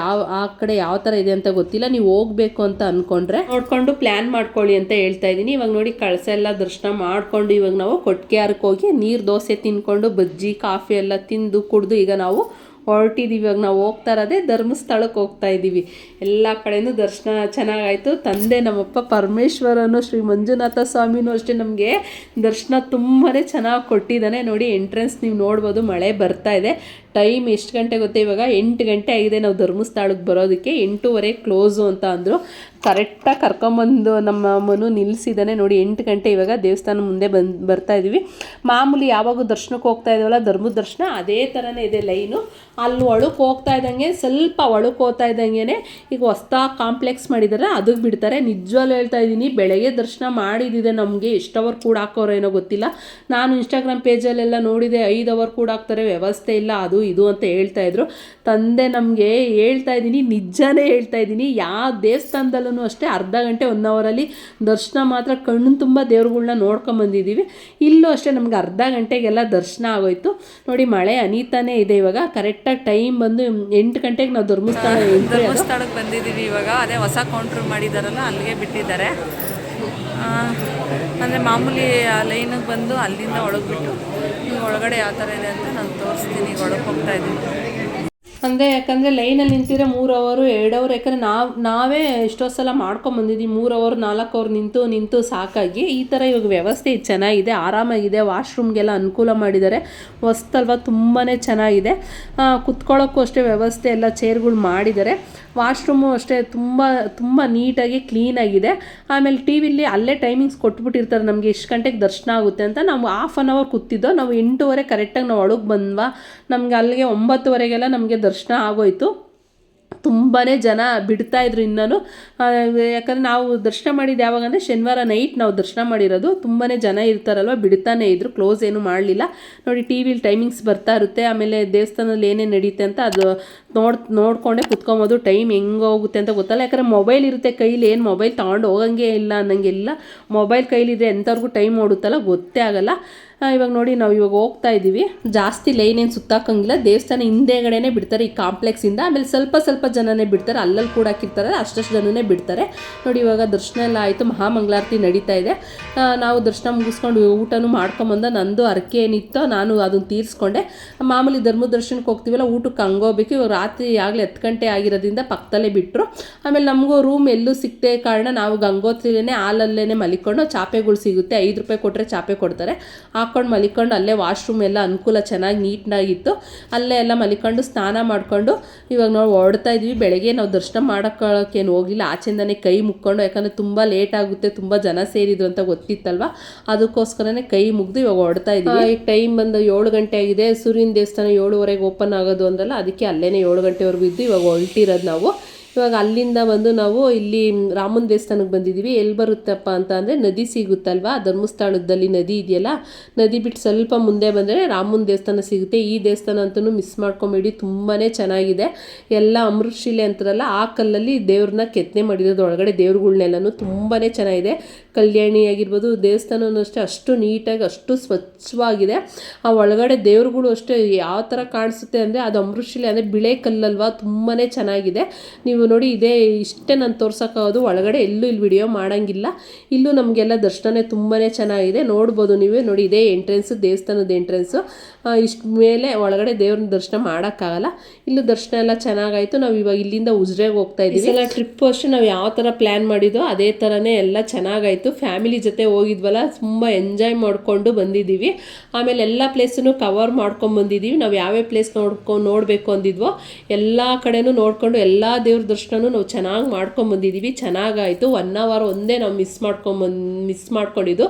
ಯಾವ, ಆ ಕಡೆ ಯಾವ ಥರ ಇದೆ ಅಂತ ಗೊತ್ತಿಲ್ಲ. ನೀವು ಹೋಗ್ಬೇಕು ಅಂತ ಅಂದ್ಕೊಂಡ್ರೆ ನೋಡಿಕೊಂಡು ಪ್ಲ್ಯಾನ್ ಮಾಡ್ಕೊಳ್ಳಿ ಅಂತ ಹೇಳ್ತಾ ಇದ್ದೀನಿ. ಇವಾಗ ನೋಡಿ ಕಳಸ ಎಲ್ಲ ದರ್ಶನ ಮಾಡಿಕೊಂಡು ಇವಾಗ ನಾವು ಕೊಟ್ಕೆಯಾರಕ್ಕೆ ಹೋಗಿ ನೀರು ದೋಸೆ ತಿನ್ಕೊಂಡು ಬಜ್ಜಿ, ಕಾಫಿ ಎಲ್ಲ ತಿಂದು ಕುಡಿದು ಈಗ ನಾವು ಹೊರಟಿದ್ದೀವಿ ಇವಾಗ ನಾವು ಹೋಗ್ತಾ ಇರೋದೇ ಧರ್ಮಸ್ಥಳಕ್ಕೆ ಹೋಗ್ತಾ ಇದ್ದೀವಿ ಎಲ್ಲ ಕಡೆಯೂ ದರ್ಶನ ಚೆನ್ನಾಗಾಯಿತು. ತಂದೆ ನಮ್ಮಪ್ಪ ಪರಮೇಶ್ವರನು ಶ್ರೀ ಮಂಜುನಾಥ ಸ್ವಾಮಿನೂ ಅಷ್ಟೇ ನಮಗೆ ದರ್ಶನ ತುಂಬಾ ಚೆನ್ನಾಗಿ ಕೊಟ್ಟಿದ್ದಾನೆ. ನೋಡಿ ಎಂಟ್ರೆನ್ಸ್ ನೀವು ನೋಡ್ಬೋದು, ಮಳೆ ಬರ್ತಾ ಇದೆ. ಟೈಮ್ ಎಷ್ಟು ಗಂಟೆ ಗೊತ್ತಾ? ಇವಾಗ ಎಂಟು ಗಂಟೆ ಆಗಿದೆ ನಾವು ಧರ್ಮಸ್ಥಳಕ್ಕೆ ಬರೋದಕ್ಕೆ. ಎಂಟೂವರೆ ಕ್ಲೋಸು ಅಂತ ಅಂದರು. ಕರೆಕ್ಟಾಗಿ ಕರ್ಕೊಂಬಂದು ನಮ್ಮ ಅಮ್ಮನು ನಿಲ್ಲಿಸಿದ್ದಾನೆ ನೋಡಿ, ಎಂಟು ಗಂಟೆ ಇವಾಗ ದೇವಸ್ಥಾನ ಮುಂದೆ ಬಂದು, ಬರ್ತಾ ಇದ್ದೀವಿ ಮಾಮೂಲಿ ಯಾವಾಗ ದರ್ಶನಕ್ಕೆ ಹೋಗ್ತಾ ಇದ್ದೀವಲ್ಲ ಧರ್ಮದ ದರ್ಶನ, ಅದೇ ಥರನೇ ಇದೆ ಲೈನು. ಅಲ್ಲಿ ಒಳಕ್ಕೆ ಹೋಗ್ತಾ ಇದ್ದಂಗೆ, ಸ್ವಲ್ಪ ಒಳಕ್ಕೆ ಹೋಗ್ತಾ ಇದ್ದಂಗೆ ಈಗ ಹೊಸ್ತಾ ಕಾಂಪ್ಲೆಕ್ಸ್ ಮಾಡಿದ್ದಾರೆ ಅದಕ್ಕೆ ಬಿಡ್ತಾರೆ. ನಿಜವಾಗ್ಲೂ ಹೇಳ್ತಾ ಇದ್ದೀನಿ, ಬೆಳಗ್ಗೆ ದರ್ಶನ ಮಾಡಿದಿದೆ ನಮಗೆ. ಎಷ್ಟು ಅವರ್ ಕೂಡ ಹಾಕೋರೋ ಏನೋ ಗೊತ್ತಿಲ್ಲ. ನಾನು ಇನ್ಸ್ಟಾಗ್ರಾಮ್ ಪೇಜಲ್ಲೆಲ್ಲ ನೋಡಿದೆ, ಐದು ಅವರ್ ಕೂಡ ಹಾಕ್ತಾರೆ. ವ್ಯವಸ್ಥೆ ಇಲ್ಲ. ಅದು ಇದು ಅಂತ ಹೇಳ್ತಾ ಇದ್ರು. ತಂದೆ ನಮಗೆ ಹೇಳ್ತಾ ಇದ್ದೀನಿ ನಿಜಾನೇ ಹೇಳ್ತಾ ಇದ್ದೀನಿ. ಯಾವ ದೇವಸ್ಥಾನದಲ್ಲೂ ಅಷ್ಟೇ ಅರ್ಧ ಗಂಟೆ ಒನ್ ಅವರಲ್ಲಿ ದರ್ಶನ ಮಾತ್ರ ಕಣ್ಣು ತುಂಬ ದೇವ್ರುಗಳ್ನ ನೋಡ್ಕೊಂಬಂದಿದ್ದೀವಿ ಇಲ್ಲೂ ಅಷ್ಟೇ ನಮ್ಗೆ ಅರ್ಧ ಗಂಟೆಗೆಲ್ಲ ದರ್ಶನ ಆಗೋಯ್ತು. ನೋಡಿ ಮಳೆ ಅನೀತಾನೇ ಇದೆ ಇವಾಗ. ಕರೆಕ್ಟಾಗಿ ಟೈಮ್ ಬಂದು ಎಂಟು ಗಂಟೆಗೆ ನಾವು ಧರ್ಮಸ್ಥಳ. ಧರ್ಮಸ್ಥಳಕ್ಕೆ ಬಂದಿದ್ದೀವಿ ಇವಾಗ. ಅದೇ ಹೊಸ ಕೌಂಟ್ರ್ ಮಾಡಿದಾರಲ್ಲ ಅಲ್ಲಿಗೆ ಬಿಟ್ಟಿದ್ದಾರೆ. ಅಂದರೆ ಮಾಮೂಲಿ ಆ ಲೈನಿಗೆ ಬಂದು ಅಲ್ಲಿಂದ ಒಳಗೆ ಬಿಟ್ಟು. ಒಳಗಡೆ ಯಾವ ಥರ ಇದೆ ಅಂತ ನಾನು ತೋರಿಸ್ತೀನಿ ಒಳಗೆ ಹೋಗ್ತಾ ಇದ್ದೀನಿ. ಅಂದರೆ ಯಾಕಂದರೆ ಲೈನಲ್ಲಿ ನಿಂತಿರೋ ಮೂರು ಅವರು ಎರಡು ಅವರು ಯಾಕಂದರೆ ನಾವು, ನಾವೇ ಎಷ್ಟೋ ಸಲ ಮಾಡ್ಕೊಂಬಂದಿದ್ದೀವಿ ಮೂರು ಅವರ್ ನಾಲ್ಕು ಅವರ್ ನಿಂತು ನಿಂತು ಸಾಕಾಗಿ. ಈ ಥರ ಇವಾಗ ವ್ಯವಸ್ಥೆ ಇದು ಚೆನ್ನಾಗಿದೆ, ಆರಾಮಾಗಿದೆ ವಾಶ್ರೂಮ್ಗೆಲ್ಲ ಅನುಕೂಲ ಮಾಡಿದ್ದಾರೆ. ಹೊಸ್ತಲ್ವ ತುಂಬಾ ಚೆನ್ನಾಗಿದೆ. ಕುತ್ಕೊಳ್ಳೋಕ್ಕೂ ಅಷ್ಟೇ ವ್ಯವಸ್ಥೆ ಎಲ್ಲ ಚೇರ್ಗಳು ಮಾಡಿದ್ದಾರೆ. ವಾಶ್ರೂಮು ಅಷ್ಟೇ ತುಂಬ ತುಂಬ ನೀಟಾಗಿ ಕ್ಲೀನಾಗಿದೆ ಆಮೇಲೆ ಟಿ ವಿಲಿ ಅಲ್ಲೇ ಟೈಮಿಂಗ್ಸ್ ಕೊಟ್ಬಿಟ್ಟಿರ್ತಾರೆ. ನಮಗೆ ಎಷ್ಟು ಗಂಟೆಗೆ ದರ್ಶನ ಆಗುತ್ತೆ ಅಂತ ನಾವು ಹಾಫ್ ಆನ್ ಅವರ್ ಕೂತಿದ್ದೋ, ನಾವು ಎಂಟೂವರೆ ಕರೆಕ್ಟಾಗಿ ನಾವು ಒಳಗೆ ಬಂದ್ವಾ ನಮಗೆ ಅಲ್ಲಿಗೆ ಒಂಬತ್ತುವರೆಗೆಲ್ಲ ನಮಗೆ ದರ್ಶನ ಆಗೋಯ್ತು. ತುಂಬಾ ಜನ ಬಿಡ್ತಾಯಿದ್ರು ಇನ್ನೂ. ಯಾಕಂದರೆ ನಾವು ದರ್ಶನ ಮಾಡಿದ್ದು ಯಾವಾಗಂದರೆ ಶನಿವಾರ ನೈಟ್ ನಾವು ದರ್ಶನ ಮಾಡಿರೋದು. ತುಂಬಾ ಜನ ಇರ್ತಾರಲ್ವ, ಬಿಡ್ತಾನೆ ಇದ್ರು. ಕ್ಲೋಸ್ ಏನು ಮಾಡಲಿಲ್ಲ. ನೋಡಿ ಟಿ ವಿಲಿ ಟೈಮಿಂಗ್ಸ್ ಬರ್ತಾ ಇರುತ್ತೆ. ಆಮೇಲೆ ದೇವಸ್ಥಾನದಲ್ಲಿ ಏನೇನು ನಡೀತೆ ಅಂತ ಅದು ನೋಡ್, ನೋಡ್ಕೊಂಡೆ ಕುತ್ಕೊಬೋದು. ಟೈಮ್ ಹೆಂಗೆ ಹೋಗುತ್ತೆ ಅಂತ ಗೊತ್ತಲ್ಲ. ಯಾಕಂದರೆ ಮೊಬೈಲ್ ಇರುತ್ತೆ ಕೈಲಿ. ಏನು ಮೊಬೈಲ್ ತೊಗೊಂಡು ಹೋಗಂಗೆ ಇಲ್ಲ ಅನ್ನಂಗಿಲ್ಲ. ಮೊಬೈಲ್ ಕೈಲಿದ್ರೆ ಎಂಥವ್ರಿಗೂ ಟೈಮ್ ಓಡುತ್ತಲ್ಲ, ಗೊತ್ತೇ ಆಗಲ್ಲ. ಇವಾಗ ನೋಡಿ ನಾವು ಇವಾಗ ಹೋಗ್ತಾ ಇದ್ದೀವಿ ಜಾಸ್ತಿ ಲೈನ್ ಏನು ಸುತ್ತಾಕಂಗಿಲ್ಲ. ದೇವಸ್ಥಾನ ಹಿಂದೆಗಡೆನೇ ಬಿಡ್ತಾರೆ ಈ ಕಾಂಪ್ಲೆಕ್ಸಿಂದ ಆಮೇಲೆ ಸ್ವಲ್ಪ ಸ್ವಲ್ಪ ಜನನೇ ಬಿಡ್ತಾರೆ. ಅಲ್ಲಲ್ಲಿ ಕೂಡ ಹಾಕಿರ್ತಾರೆ. ಅಷ್ಟಷ್ಟು ಜನನೇ ಬಿಡ್ತಾರೆ. ನೋಡಿ ಇವಾಗ ದರ್ಶನ ಎಲ್ಲ ಆಯಿತು. ಮಹಾಮಂಗಳಾರತಿ ನಡೀತಾ ಇದೆ. ನಾವು ದರ್ಶನ ಮುಗಿಸ್ಕೊಂಡು ಊಟನೂ ಮಾಡ್ಕೊಂಬಂದ ನಂದು ಅರಕೆ ಏನಿತ್ತೋ ನಾನು ಅದನ್ನು ತೀರಿಸ್ಕೊಂಡೆ. ಮಾಮೂಲಿ ಧರ್ಮ ದರ್ಶನಕ್ಕೆ ಹೋಗ್ತೀವಲ್ಲ ಊಟಕ್ಕೆ ಹಂಗೋಗ್ಬೇಕು ಇವಾಗ ರಾತ್ರಿ ಆಗಲೇ ಹತ್ತು ಗಂಟೆ ಆಗಿರೋದ್ರಿಂದ ಪಕ್ಕದಲ್ಲೇ ಬಿಟ್ಟರು ಆಮೇಲೆ ನಮಗೂ ರೂಮ್ ಎಲ್ಲೂ ಸಿಗದೆ ಕಾರಣ ನಾವು ಗಂಗೋತ್ರಿಲೇ ಹಾಲಲ್ಲೇ ಮಲಿಕೊಂಡು ಚಾಪೆಗಳು ಸಿಗುತ್ತೆ. ಐದು ರೂಪಾಯಿ ಕೊಟ್ಟರೆ ಚಾಪೆ ಕೊಡ್ತಾರೆ. ಹಾಕ್ಕೊಂಡು ಮಲಿಕೊಂಡು ಅಲ್ಲೇ ವಾಶ್ರೂಮ್ ಎಲ್ಲ ಅನುಕೂಲ ಚೆನ್ನಾಗಿ ನೀಟ್ನಾಗಿತ್ತು. ಅಲ್ಲೇ ಎಲ್ಲ ಮಲಿಕೊಂಡು ಸ್ನಾನ ಮಾಡಿಕೊಂಡು ಇವಾಗ ನಾವು ಹೊರಡ್ತಾ ಇದ್ವಿ. ಬೆಳಗ್ಗೆ ನಾವು ದರ್ಶನ ಮಾಡೋಕ್ಕೇನು ಹೋಗಿಲ್ಲ. ಆಚೆಯಿಂದನೇ ಕೈ ಮುಕ್ಕೊಂಡು, ಯಾಕಂದರೆ ತುಂಬ ಲೇಟ್ ಆಗುತ್ತೆ, ತುಂಬ ಜನ ಸೇರಿದ್ರು ಅಂತ ಗೊತ್ತಿತ್ತಲ್ವ? ಅದಕ್ಕೋಸ್ಕರನೇ ಕೈ ಮುಗ್ದು ಇವಾಗ ಹೊರಡ್ತಾ ಇದ್ವಿ. ಈಗ ಟೈಮ್ ಬಂದು ಏಳು ಗಂಟೆ ಆಗಿದೆ. ಸೂರ್ಯನ ದೇವಸ್ಥಾನ ಏಳುವರೆಗೆ ಓಪನ್ ಆಗೋದು ಅಂದ್ರಲ್ಲ, ಅದಕ್ಕೆ ಅಲ್ಲೇ ಏಳು ಗಂಟೆವರೆಗೂ ಇದ್ದು ಇವಾಗ ಹೊರಟಿರೋದು ನಾವು. ಇವಾಗ ಅಲ್ಲಿಂದ ಬಂದು ನಾವು ಇಲ್ಲಿ ರಾಮನ ದೇವಸ್ಥಾನಕ್ಕೆ ಬಂದಿದ್ದೀವಿ. ಎಲ್ಲಿ ಬರುತ್ತಪ್ಪ ಅಂತ ಅಂದರೆ ನದಿ ಸಿಗುತ್ತಲ್ವಾ? ಧರ್ಮಸ್ಥಳದಲ್ಲಿ ನದಿ ಇದೆಯಲ್ಲ, ನದಿ ಬಿಟ್ಟು ಸ್ವಲ್ಪ ಮುಂದೆ ಬಂದರೆ ರಾಮನ ದೇವಸ್ಥಾನ ಸಿಗುತ್ತೆ. ಈ ದೇವಸ್ಥಾನ ಅಂತೂ ಮಿಸ್ ಮಾಡ್ಕೊಂಬೇಡಿ ತುಂಬಾ ಚೆನ್ನಾಗಿದೆ. ಎಲ್ಲ ಅಮೃತಶಿಲೆ ಅಂತಾರಲ್ಲ, ಆ ಕಲ್ಲಲ್ಲಿ ದೇವ್ರನ್ನ ಕೆತ್ತನೆ ಮಾಡಿರೋದು. ಒಳಗಡೆ ದೇವ್ರುಗಳ್ನೆಲ್ಲನೂ ತುಂಬಾ ಚೆನ್ನಾಗಿದೆ. ಕಲ್ಯಾಣಿ ಆಗಿರ್ಬೋದು ದೇವಸ್ಥಾನವೂ ಅಷ್ಟೇ, ಅಷ್ಟು ನೀಟಾಗಿ, ಅಷ್ಟು ಸ್ವಚ್ಛವಾಗಿದೆ. ಆ ಒಳಗಡೆ ದೇವ್ರುಗಳು ಅಷ್ಟೇ, ಯಾವ ಥರ ಕಾಣಿಸುತ್ತೆ ಅಂದರೆ ಅದು ಅಮೃತಶಿಲೆ ಅಂದರೆ ಬಿಳೆ ಕಲ್ಲಲ್ವಾ? ತುಂಬಾ ಚೆನ್ನಾಗಿದೆ. ನೀವು ನೋಡಿ ಇದೇ ಇಷ್ಟೇ ನಾನು ತೋರ್ಸೋಕ್ಕಾಗೋದು ಒಳಗಡೆ ಎಲ್ಲೂ ಇಲ್ಲಿ ವಿಡಿಯೋ ಮಾಡೋಂಗಿಲ್ಲ. ಇಲ್ಲೂ ನಮಗೆಲ್ಲ ದರ್ಶನ ತುಂಬಾ ಚೆನ್ನಾಗಿದೆ. ನೋಡ್ಬೋದು ನೀವೇ. ನೋಡಿ ಇದೇ ಎಂಟ್ರೆನ್ಸು ದೇವಸ್ಥಾನದ ಎಂಟ್ರೆನ್ಸು ಇಷ್ಟು ಮೇಲೆ ಒಳಗಡೆ ದೇವ್ರನ್ನ ದರ್ಶನ ಮಾಡೋಕ್ಕಾಗಲ್ಲ. ಇಲ್ಲೂ ದರ್ಶನ ಎಲ್ಲ ಚೆನ್ನಾಗಾಯಿತು. ನಾವು ಇವಾಗ ಇಲ್ಲಿಂದ ಉಜ್ರೆಗೆ ಹೋಗ್ತಾ ಇದ್ದೀವಿ. ಎಲ್ಲ ಟ್ರಿಪ್ ಅಷ್ಟೇ ನಾವು ಯಾವ ಥರ ಪ್ಲ್ಯಾನ್ ಮಾಡಿದ್ದೋ ಅದೇ ಥರನೇ ಎಲ್ಲ ಚೆನ್ನಾಗಾಯಿತು. ಫ್ಯಾಮಿಲಿ ಜೊತೆ ಹೋಗಿದ್ವಲ್ಲ, ತುಂಬ ಎಂಜಾಯ್ ಮಾಡಿಕೊಂಡು ಬಂದಿದ್ದೀವಿ. ಆಮೇಲೆ ಎಲ್ಲ ಪ್ಲೇಸನ್ನು ಕವರ್ ಮಾಡ್ಕೊಂಡು ಬಂದಿದ್ದೀವಿ. ನಾವು ಯಾವ್ಯಾವ ಪ್ಲೇಸ್ ನೋಡ್ಕೊಂಡು ನೋಡಬೇಕು ಅಂದಿದ್ವೋ, ಎಲ್ಲ ಕಡೆನೂ ನೋಡಿಕೊಂಡು ಎಲ್ಲ ದೇವ್ರ ದರ್ಶನನೂ ನಾವು ಚೆನ್ನಾಗಿ ಮಾಡ್ಕೊಂಬಂದಿದ್ದೀವಿ ಚೆನ್ನಾಗಾಯಿತು. ಒನ್ ಅವರ್ ಒಂದೇ ನಾವು ಮಿಸ್ ಮಾಡ್ಕೊಂಬಂದು ಮಿಸ್ ಮಾಡ್ಕೊಂಡಿದ್ದು.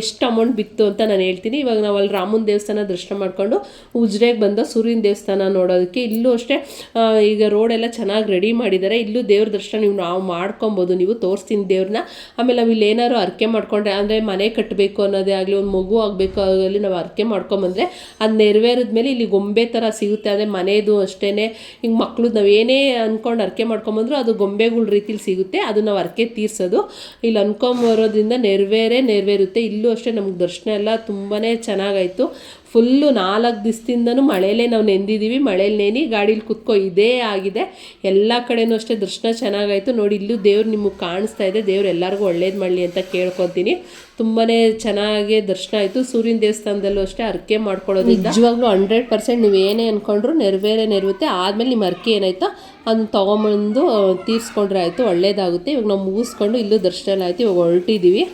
ಎಷ್ಟು ಅಮೌಂಟ್ ಬಿತ್ತು ಅಂತ ನಾನು ಹೇಳ್ತೀನಿ. ಇವಾಗ ನಾವು ಅಲ್ಲಿ ರಾಮನ ದೇವಸ್ಥಾನ ದರ್ಶನ ಮಾಡಿಕೊಂಡು ಉಜ್ರೆಗೆ ಬಂದ ಸೂರ್ಯನ ದೇವಸ್ಥಾನ ನೋಡೋದಕ್ಕೆ ಇಲ್ಲೂ ಅಷ್ಟೇ ಈಗ ರೋಡೆಲ್ಲ ಚೆನ್ನಾಗಿ ರೆಡಿ ಮಾಡಿದ್ದಾರೆ ಇಲ್ಲೂ ದೇವ್ರ ದರ್ಶನ ನೀವು ನಾವು ಮಾಡ್ಕೊಬೋದು. ನೀವು ತೋರಿಸ್ತೀನಿ ದೇವ್ರನ್ನ ಆಮೇಲೆ ನಾವು ಇಲ್ಲಿ ಏನಾದ್ರು ಅರ್ಕೆ ಮಾಡ್ಕೊಂಡ್ರೆ, ಅಂದರೆ ಮನೆ ಕಟ್ಟಬೇಕು ಅನ್ನೋದೇ ಆಗಲಿ, ಒಂದು ಮಗು ಆಗಬೇಕು ಆಗಲಿ ನಾವು ಅರ್ಕೆ ಮಾಡ್ಕೊಂಬಂದ್ರೆ ಅದು ನೆರವೇರಿದ ಮೇಲೆ ಇಲ್ಲಿ ಗೊಂಬೆ ಥರ ಸಿಗುತ್ತೆ. ಅಂದರೆ ಮನೆಯದು ಅಷ್ಟೇ ಹಿಂಗೆ ಮಕ್ಕಳು ನಾವು ಏನೇ ಅಂದ್ಕೊಂಡು ಅರ್ಕೆ ಮಾಡ್ಕೊಂಬಂದ್ರು ಅದು ಗೊಂಬೆಗಳ ರೀತಿಲಿ ಸಿಗುತ್ತೆ ಅದು ನಾವು ಅರ್ಕೆ ತೀರ್ಸೋದು. ಇಲ್ಲಿ ಅನ್ಕೊಂಬರೋದ್ರಿಂದ ನೆರವೇರೇ ನೆರವೇರುತ್ತೆ. ಇಲ್ಲೂ ಅಷ್ಟೇ ನಮ್ಗೆ ದರ್ಶನ ಎಲ್ಲ ತುಂಬಾ ಚೆನ್ನಾಗಾಯಿತು. ಫುಲ್ಲು ನಾಲ್ಕು ದಿವಸದಿಂದನೂ ಮಳೆಯಲ್ಲೇ ನಾವು ನೆಂದಿದ್ದೀವಿ ಮಳೇಲಿ ನೆನಿ ಗಾಡೀಲಿ ಕುತ್ಕೋ ಇದೇ ಆಗಿದೆ. ಎಲ್ಲ ಕಡೆನೂ ಅಷ್ಟೇ ದರ್ಶನ ಚೆನ್ನಾಗಾಯಿತು. ನೋಡಿ, ಇಲ್ಲೂ ದೇವ್ರು ನಿಮಗೆ ಕಾಣಿಸ್ತಾ ಇದೆ. ದೇವ್ರು ಎಲ್ಲರಿಗೂ ಒಳ್ಳೇದು ಮಾಡಲಿ ಅಂತ ಕೇಳ್ಕೊತೀನಿ. ತುಂಬಾ ಚೆನ್ನಾಗಿ ದರ್ಶನ ಆಯಿತು. ಸೂರ್ಯನ ದೇವಸ್ಥಾನದಲ್ಲೂ ಅಷ್ಟೇ ಅರ್ಕೆ ಮಾಡ್ಕೊಳ್ಳೋದ್ರಿಂದ ನಿಜವಾಗ್ಲೂ ಹಂಡ್ರೆಡ್ ಪರ್ಸೆಂಟ್ ನೀವು ಏನೇ ಅಂದ್ಕೊಂಡ್ರು ನೆರವೇರೇ ನೆರವುತ್ತೆ ಆದಮೇಲೆ ನಿಮ್ಮ ಅರ್ಕೆ ಏನಾಯ್ತೋ ಅದನ್ನ ತೊಗೊಂಬಂದು ತೀರಿಸ್ಕೊಂಡ್ರೆ ಆಯಿತು, ಒಳ್ಳೇದಾಗುತ್ತೆ. ಇವಾಗ ನಾವು ಮುಗಿಸ್ಕೊಂಡು ಇಲ್ಲೂ ದರ್ಶನ ಆಯಿತು. ಇವಾಗ ಹೊರಟಿದ್ದೀವಿ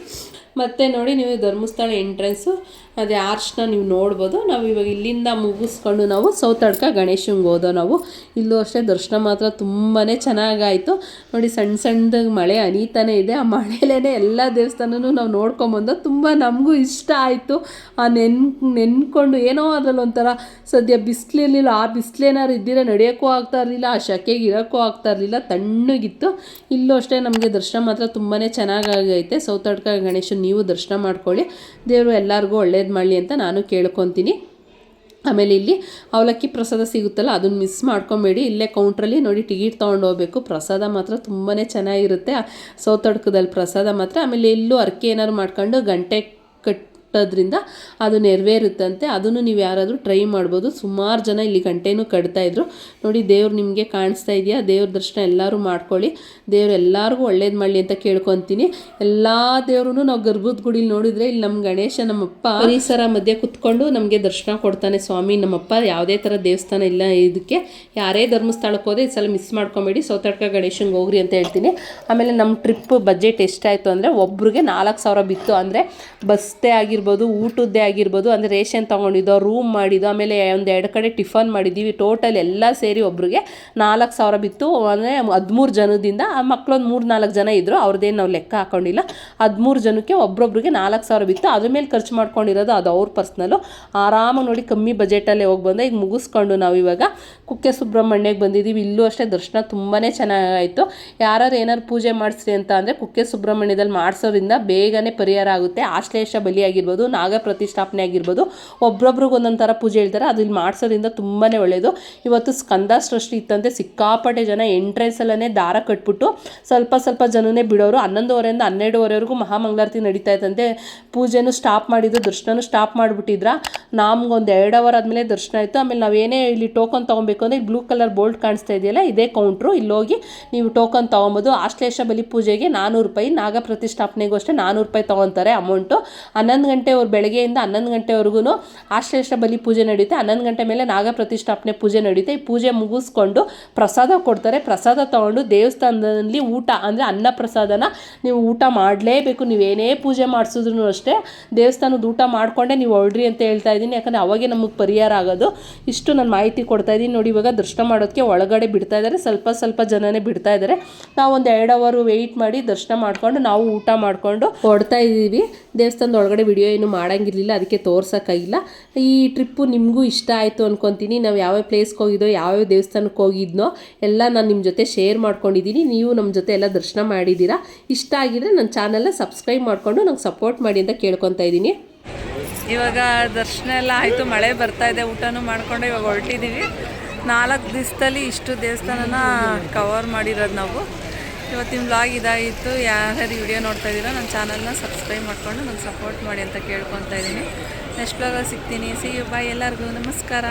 ಮತ್ತು ನೋಡಿ, ನೀವು ಧರ್ಮಸ್ಥಳ ಎಂಟ್ರೆನ್ಸು ಅದೇ ಆರ್ಚ್ನ ನೀವು ನೋಡ್ಬೋದು. ನಾವು ಇವಾಗ ಇಲ್ಲಿಂದ ಮುಗಿಸ್ಕೊಂಡು ನಾವು ಸೌತಡ್ಕ ಗಣೇಶಂಗೆ ಹೋದೋ ನಾವು. ಇಲ್ಲೂ ಅಷ್ಟೇ ದರ್ಶನ ಮಾತ್ರ ತುಂಬಾ ಚೆನ್ನಾಗಾಯಿತು. ನೋಡಿ ಸಣ್ಣ ಸಣ್ಣದ ಮಳೆ ಅನೀತಾನೇ ಇದೆ. ಆ ಮಳೆಲೇ ಎಲ್ಲ ದೇವಸ್ಥಾನನೂ ನಾವು ನೋಡ್ಕೊಂಬಂದು ತುಂಬ ನಮಗೂ ಇಷ್ಟ ಆಯಿತು. ಆ ನೆನ್, ನೆನ್ಕೊಂಡು ಏನೋ ಅದರಲ್ಲಿ ಒಂಥರ ಸದ್ಯ ಬಿಸಿಲಿರಲಿಲ್ಲ ಆ ಬಿಸಿಲೇನಾರು ಇದ್ದಿರ ನಡೆಯೋಕ್ಕೂ ಆಗ್ತಾ ಇರಲಿಲ್ಲ. ಆ ಶಕೆಗೆ ಇರೋಕ್ಕೂ ಆಗ್ತಾ ಇರಲಿಲ್ಲ. ತಣ್ಣಗಿತ್ತು. ಇಲ್ಲೂ ಅಷ್ಟೇ ನಮಗೆ ದರ್ಶನ ಮಾತ್ರ ತುಂಬಾ ಚೆನ್ನಾಗಾಗೈತೆ. ಸೌತಡ್ಕ ಗಣೇಶನ ನೀವು ದರ್ಶನ ಮಾಡ್ಕೊಳ್ಳಿ. ದೇವರು ಎಲ್ಲರಿಗೂ ಒಳ್ಳೇದು ಮಾಡಲಿ ಅಂತ ನಾನು ಕೇಳ್ಕೊತೀನಿ. ಆಮೇಲೆ ಇಲ್ಲಿ ಅವಲಕ್ಕಿ ಪ್ರಸಾದ ಸಿಗುತ್ತಲ್ಲ, ಅದನ್ನು ಮಿಸ್ ಮಾಡ್ಕೊಬೇಡಿ. ಇಲ್ಲೇ ಕೌಂಟ್ರಲ್ಲಿ ನೋಡಿ ಟಿಕೆಟ್ ತೊಗೊಂಡು ಹೋಗ್ಬೇಕು. ಪ್ರಸಾದ ಮಾತ್ರ ತುಂಬಾ ಚೆನ್ನಾಗಿರುತ್ತೆ. ಸೌತಡ್ಕದಲ್ಲಿ ಪ್ರಸಾದ ಮಾತ್ರ. ಆಮೇಲೆ ಎಲ್ಲೂ ಅರ್ಕೆ ಏನಾದ್ರು ಮಾಡ್ಕೊಂಡು ಗಂಟೆ ಕಟ್ಟೋದ್ರಿಂದ ಅದು ನೆರವೇರುತ್ತಂತೆ. ಅದನ್ನು ನೀವು ಯಾರಾದರೂ ಟ್ರೈ ಮಾಡ್ಬೋದು. ಸುಮಾರು ಜನ ಇಲ್ಲಿ ಗಂಟೆನೂ ಕಟ್ತಾಯಿದ್ರು ನೋಡಿ, ದೇವ್ರು ನಿಮಗೆ ಕಾಣಿಸ್ತಾ ಇದೆಯಾ? ದೇವ್ರ ದರ್ಶನ ಎಲ್ಲರೂ ಮಾಡ್ಕೊಳ್ಳಿ. ದೇವ್ರು ಎಲ್ಲರಿಗೂ ಒಳ್ಳೇದು ಮಾಡಲಿ ಅಂತ ಕೇಳ್ಕೊತೀನಿ. ಎಲ್ಲ ದೇವ್ರೂ ನಾವು ಗರ್ಭದ ಗುಡಿಲಿ ನೋಡಿದರೆ ಇಲ್ಲಿ ನಮ್ಮ ಗಣೇಶ, ನಮ್ಮಪ್ಪ ಪರಿಸರ ಮಧ್ಯೆ ಕುತ್ಕೊಂಡು ನಮಗೆ ದರ್ಶನ ಕೊಡ್ತಾನೆ ಸ್ವಾಮಿ. ನಮ್ಮಪ್ಪ ಯಾವುದೇ ಥರ ದೇವಸ್ಥಾನ ಇಲ್ಲ ಇದಕ್ಕೆ. ಯಾರೇ ಧರ್ಮಸ್ಥಳಕ್ಕೆ ಹೋದೆ ಈ ಸಲ ಮಿಸ್ ಮಾಡ್ಕೊಬೇಡಿ. ಸೌತಡ್ಕ ಗಣೇಶಂಗೆ ಹೋಗ್ರಿ ಅಂತ ಹೇಳ್ತೀನಿ. ಆಮೇಲೆ ನಮ್ಮ ಟ್ರಿಪ್ ಬಜೆಟ್ ಎಷ್ಟಾಯಿತು ಅಂದರೆ ಒಬ್ರಿಗೆ ನಾಲ್ಕು ಸಾವಿರ ಬಿತ್ತು. ಅಂದರೆ ಬಸ್ದೇ ಆಗಿರ್ಬೋದು ಊಟದ್ದೇ ಆಗಿರ್ಬೋದು, ಅಂದರೆ ರೇಷನ್ ತೊಗೊಂಡಿದ್ದೋ ರೂಮ್ ಮಾಡಿದ್ದು, ಆಮೇಲೆ ಒಂದು ಎರಡು ಕಡೆ ಟಿಫನ್ ಮಾಡಿದ್ದೀವಿ ಟೋಟಲ್ ಎಲ್ಲ ಸೇರಿ ಒಬ್ರಿಗೆ ನಾಲ್ಕು ಸಾವಿರ ಬಿತ್ತು. ಅಂದರೆ ಹದಿಮೂರು ಜನದಿಂದ ಆ ಮಕ್ಕಳೊಂದು ಮೂರು ನಾಲ್ಕು ಜನ ಇದ್ದರು ಅವ್ರದ್ದೇನು ನಾವು ಲೆಕ್ಕ ಹಾಕೊಂಡಿಲ್ಲ. ಹದಿಮೂರು ಜನಕ್ಕೆ ಒಬ್ರೊಬ್ರಿಗೆ ನಾಲ್ಕು ಸಾವಿರ ಬಿತ್ತು. ಅದ್ರ ಮೇಲೆ ಖರ್ಚು ಮಾಡ್ಕೊಂಡಿರೋದು ಅದು ಅವ್ರ ಪರ್ಸ್ನಲ್ಲು ಆರಾಮಾಗಿ ನೋಡಿ ಕಮ್ಮಿ ಬಜೆಟಲ್ಲೇ ಹೋಗಿ ಬಂದೆ ಈಗ ಮುಗಿಸ್ಕೊಂಡು ನಾವು ಇವಾಗ ಕುಕ್ಕೆ ಸುಬ್ರಹ್ಮಣ್ಯಕ್ಕೆ ಬಂದಿದ್ದೀವಿ. ಇಲ್ಲೂ ಅಷ್ಟೇ ದರ್ಶನ ತುಂಬಾ ಚೆನ್ನಾಗಾಯಿತು. ಯಾರು ಏನಾದ್ರು ಪೂಜೆ ಮಾಡಿಸ್ರಿ ಅಂತ ಅಂದರೆ ಕುಕ್ಕೆ ಸುಬ್ರಹ್ಮಣ್ಯದಲ್ಲಿ ಮಾಡಿಸೋದ್ರಿಂದ ಬೇಗನೆ ಪರಿಹಾರ ಆಗುತ್ತೆ. ಆಶ್ಲೇಷ ಬಲಿ ಆಗಿರ್ಬೋದು, ನಾಗ ಪ್ರತಿಷ್ಠಾಪನೆ ಆಗಿರ್ಬೋದು, ಒಬ್ರೊಬ್ರಿಗೆ ಒಂದೊಂದು ಥರ ಪೂಜೆ ಹೇಳ್ತಾರೆ. ಅದು ಇಲ್ಲಿ ಮಾಡಿಸೋದ್ರಿಂದ ತುಂಬಾ ಒಳ್ಳೆಯದು ಇವತ್ತು ಸ್ಕಂದ ಸೃಷ್ಟಿ ಇತ್ತಂತೆ, ಸಿಕ್ಕಾಪಟ್ಟೆ ಜನ ಎಂಟ್ರೆನ್ಸಲ್ಲೇ ದಾರ ಕಟ್ಬಿಟ್ಟು ಸ್ವಲ್ಪ ಸ್ವಲ್ಪ ಜನನೇ ಬಿಡೋರು. ಹನ್ನೊಂದುವರೆಯಿಂದ ಹನ್ನೆರಡುವರೆವರೆಗೂ ಮಹಾಮಂಗಳಾರತಿ ನಡೀತಾ ಇತ್ತಂತೆ. ಪೂಜೆನೂ ಸ್ಟಾಪ್ ಮಾಡಿದ್ದು, ದರ್ಶನನೂ ಸ್ಟಾಪ್ ಮಾಡಿಬಿಟ್ಟಿದ್ರ. ನಮ್ಗೊಂದು ಎರಡು ಅವರ್ ಆದಮೇಲೆ ದರ್ಶನ ಆಯಿತು. ಆಮೇಲೆ ನಾವೇನೇ ಇಲ್ಲಿ ಟೋಕನ್ ತೊಗೊಬೇಕು ಅಂದರೆ ಬ್ಲೂ ಕಲರ್ ಬೋಲ್ಡ್ ಕಾಣಿಸ್ತಾ ಇದೆಯಲ್ಲ, ಇದೇ ಕೌಂಟ್ರು ಇಲ್ಲಿ ಹೋಗಿ ನೀವು ಟೋಕನ್ ತೊಗೊಬೋದು. ಆಶ್ಲೇಷ ಬಲಿ ಪೂಜೆಗೆ ನಾನ್ನೂರು ರೂಪಾಯಿ, ನಾಗ ಪ್ರತಿಷ್ಠಾಪನೆಗೂ ಅಷ್ಟೇ ನಾನ್ನೂರು ರೂಪಾಯಿ ತೊಗೊತಾರೆ ಅಮೌಂಟು ಹನ್ನೊಂದು ಗಂಟೆ ಅವ್ರು ಬೆಳಗ್ಗೆಯಿಂದ ಹನ್ನೊಂದು ಗಂಟೆವರೆಗೂ ಆಶ್ಲೇಷ ಬಲಿ ಪೂಜೆ ನಡೆಯುತ್ತೆ. ಹನ್ನೊಂದು ಗಂಟೆ ಮೇಲೆ ನಾಗ ಪ್ರತಿಷ್ಠಾಪನೆ ಪೂಜೆ ನಡೆಯುತ್ತೆ. ಈ ಪೂಜೆ ಮುಗಿಸ್ಕೊಂಡು ಪ್ರಸಾದ ಕೊಡ್ತಾರೆ. ಪ್ರಸಾದ ತೊಗೊಂಡು ದೇವಸ್ಥಾನದಲ್ಲಿ ಊಟ ಅಂದರೆ ಅನ್ನ ಪ್ರಸಾದನ ನೀವು ಊಟ ಮಾಡಲೇಬೇಕು. ನೀವೇನೇ ಪೂಜೆ ಮಾಡಿಸಿದ್ರು ಅಷ್ಟೇ ದೇವಸ್ಥಾನದ ಊಟ ಮಾಡಿಕೊಂಡೇ ನೀವು ಹೊರಡ್ರಿ ಅಂತ ಹೇಳ್ತಾ ಇದ್ದೀನಿ. ಯಾಕಂದರೆ ಅವಾಗೆ ನಮಗೆ ಪರಿಹಾರ ಆಗೋದು. ಇಷ್ಟು ನಾನು ಮಾಹಿತಿ ಕೊಡ್ತಾ ಇದ್ದೀನಿ. ನೋಡಿ ಇವಾಗ ದರ್ಶನ ಮಾಡೋದಕ್ಕೆ ಒಳಗಡೆ ಬಿಡ್ತಾ ಇದ್ದಾರೆ. ಸ್ವಲ್ಪ ಸ್ವಲ್ಪ ಜನನೇ ಬಿಡ್ತಾ ಇದ್ದಾರೆ. ನಾವು ಒಂದು ಎರಡು ಅವರು ವೆಯ್ಟ್ ಮಾಡಿ ದರ್ಶನ ಮಾಡ್ಕೊಂಡು ನಾವು ಊಟ ಮಾಡಿಕೊಂಡು ಹೊಡ್ತಾ ಇದ್ದೀವಿ ದೇವಸ್ಥಾನದ ಒಳಗಡೆ ವಿಡಿಯೋ ಏನು ಮಾಡೋಂಗಿರಲಿಲ್ಲ, ಅದಕ್ಕೆ ತೋರ್ಸೋಕ್ಕಾಗಿಲ್ಲ. ಈ ಟ್ರಿಪ್ಪು ನಿಮಗೂ ಇಷ್ಟ ಆಯಿತು ಅಂದ್ಕೊತೀನಿ ನಾವು ಯಾವ್ಯಾವ ಪ್ಲೇಸ್ಗೆ ಹೋಗಿದ್ದೋ ಯಾವ್ಯಾವ ದೇವಸ್ಥಾನಕ್ಕೆ ಹೋಗಿದ್ನೋ, ಎಲ್ಲ ನಾನು ನಿಮ್ಮ ಜೊತೆ ಶೇರ್ ಮಾಡ್ಕೊಂಡಿದ್ದೀನಿ ನೀವು ನಮ್ಮ ಜೊತೆ ಎಲ್ಲ ದರ್ಶನ ಮಾಡಿದ್ದೀರಾ ಇಷ್ಟ ಆಗಿದ್ರೆ ನನ್ನ ಚಾನಲ್ನ ಸಬ್ಸ್ಕ್ರೈಬ್ ಮಾಡಿಕೊಂಡು ನಂಗೆ ಸಪೋರ್ಟ್ ಮಾಡಿ ಅಂತ ಕೇಳ್ಕೊತಾ ಇದ್ದೀನಿ ಇವಾಗ ದರ್ಶನ ಎಲ್ಲ ಆಯಿತು, ಮಳೆ ಬರ್ತಾ ಇದೆ, ಊಟನೂ ಮಾಡಿಕೊಂಡು ಇವಾಗ ಹೊರಟಿದ್ದೀವಿ ನಾಲ್ಕು ದಿವಸದಲ್ಲಿ ಇಷ್ಟು ದೇವಸ್ಥಾನನ ಕವರ್ ಮಾಡಿರೋದು ನಾವು. ಇವತ್ತಿನ ಬ್ಲಾಗ್ ಇದಾಯಿತು ಯಾರ್ಯಾರು ವಿಡಿಯೋ ನೋಡ್ತಾ ಇದ್ದೀರೋ ನನ್ನ ಚಾನಲ್ನ ಸಬ್ಸ್ಕ್ರೈಬ್ ಮಾಡಿಕೊಂಡು ನಂಗೆ ಸಪೋರ್ಟ್ ಮಾಡಿ ಅಂತ ಕೇಳ್ಕೊತಾ ಇದ್ದೀನಿ. ನೆಕ್ಸ್ಟ್ ಬ್ಲಾಗಲ್ಲಿ ಸಿಗ್ತೀನಿ. ಸಿ ಯು ಬಾಯ್ ಎಲ್ಲರಿಗೂ. ನಮಸ್ಕಾರ.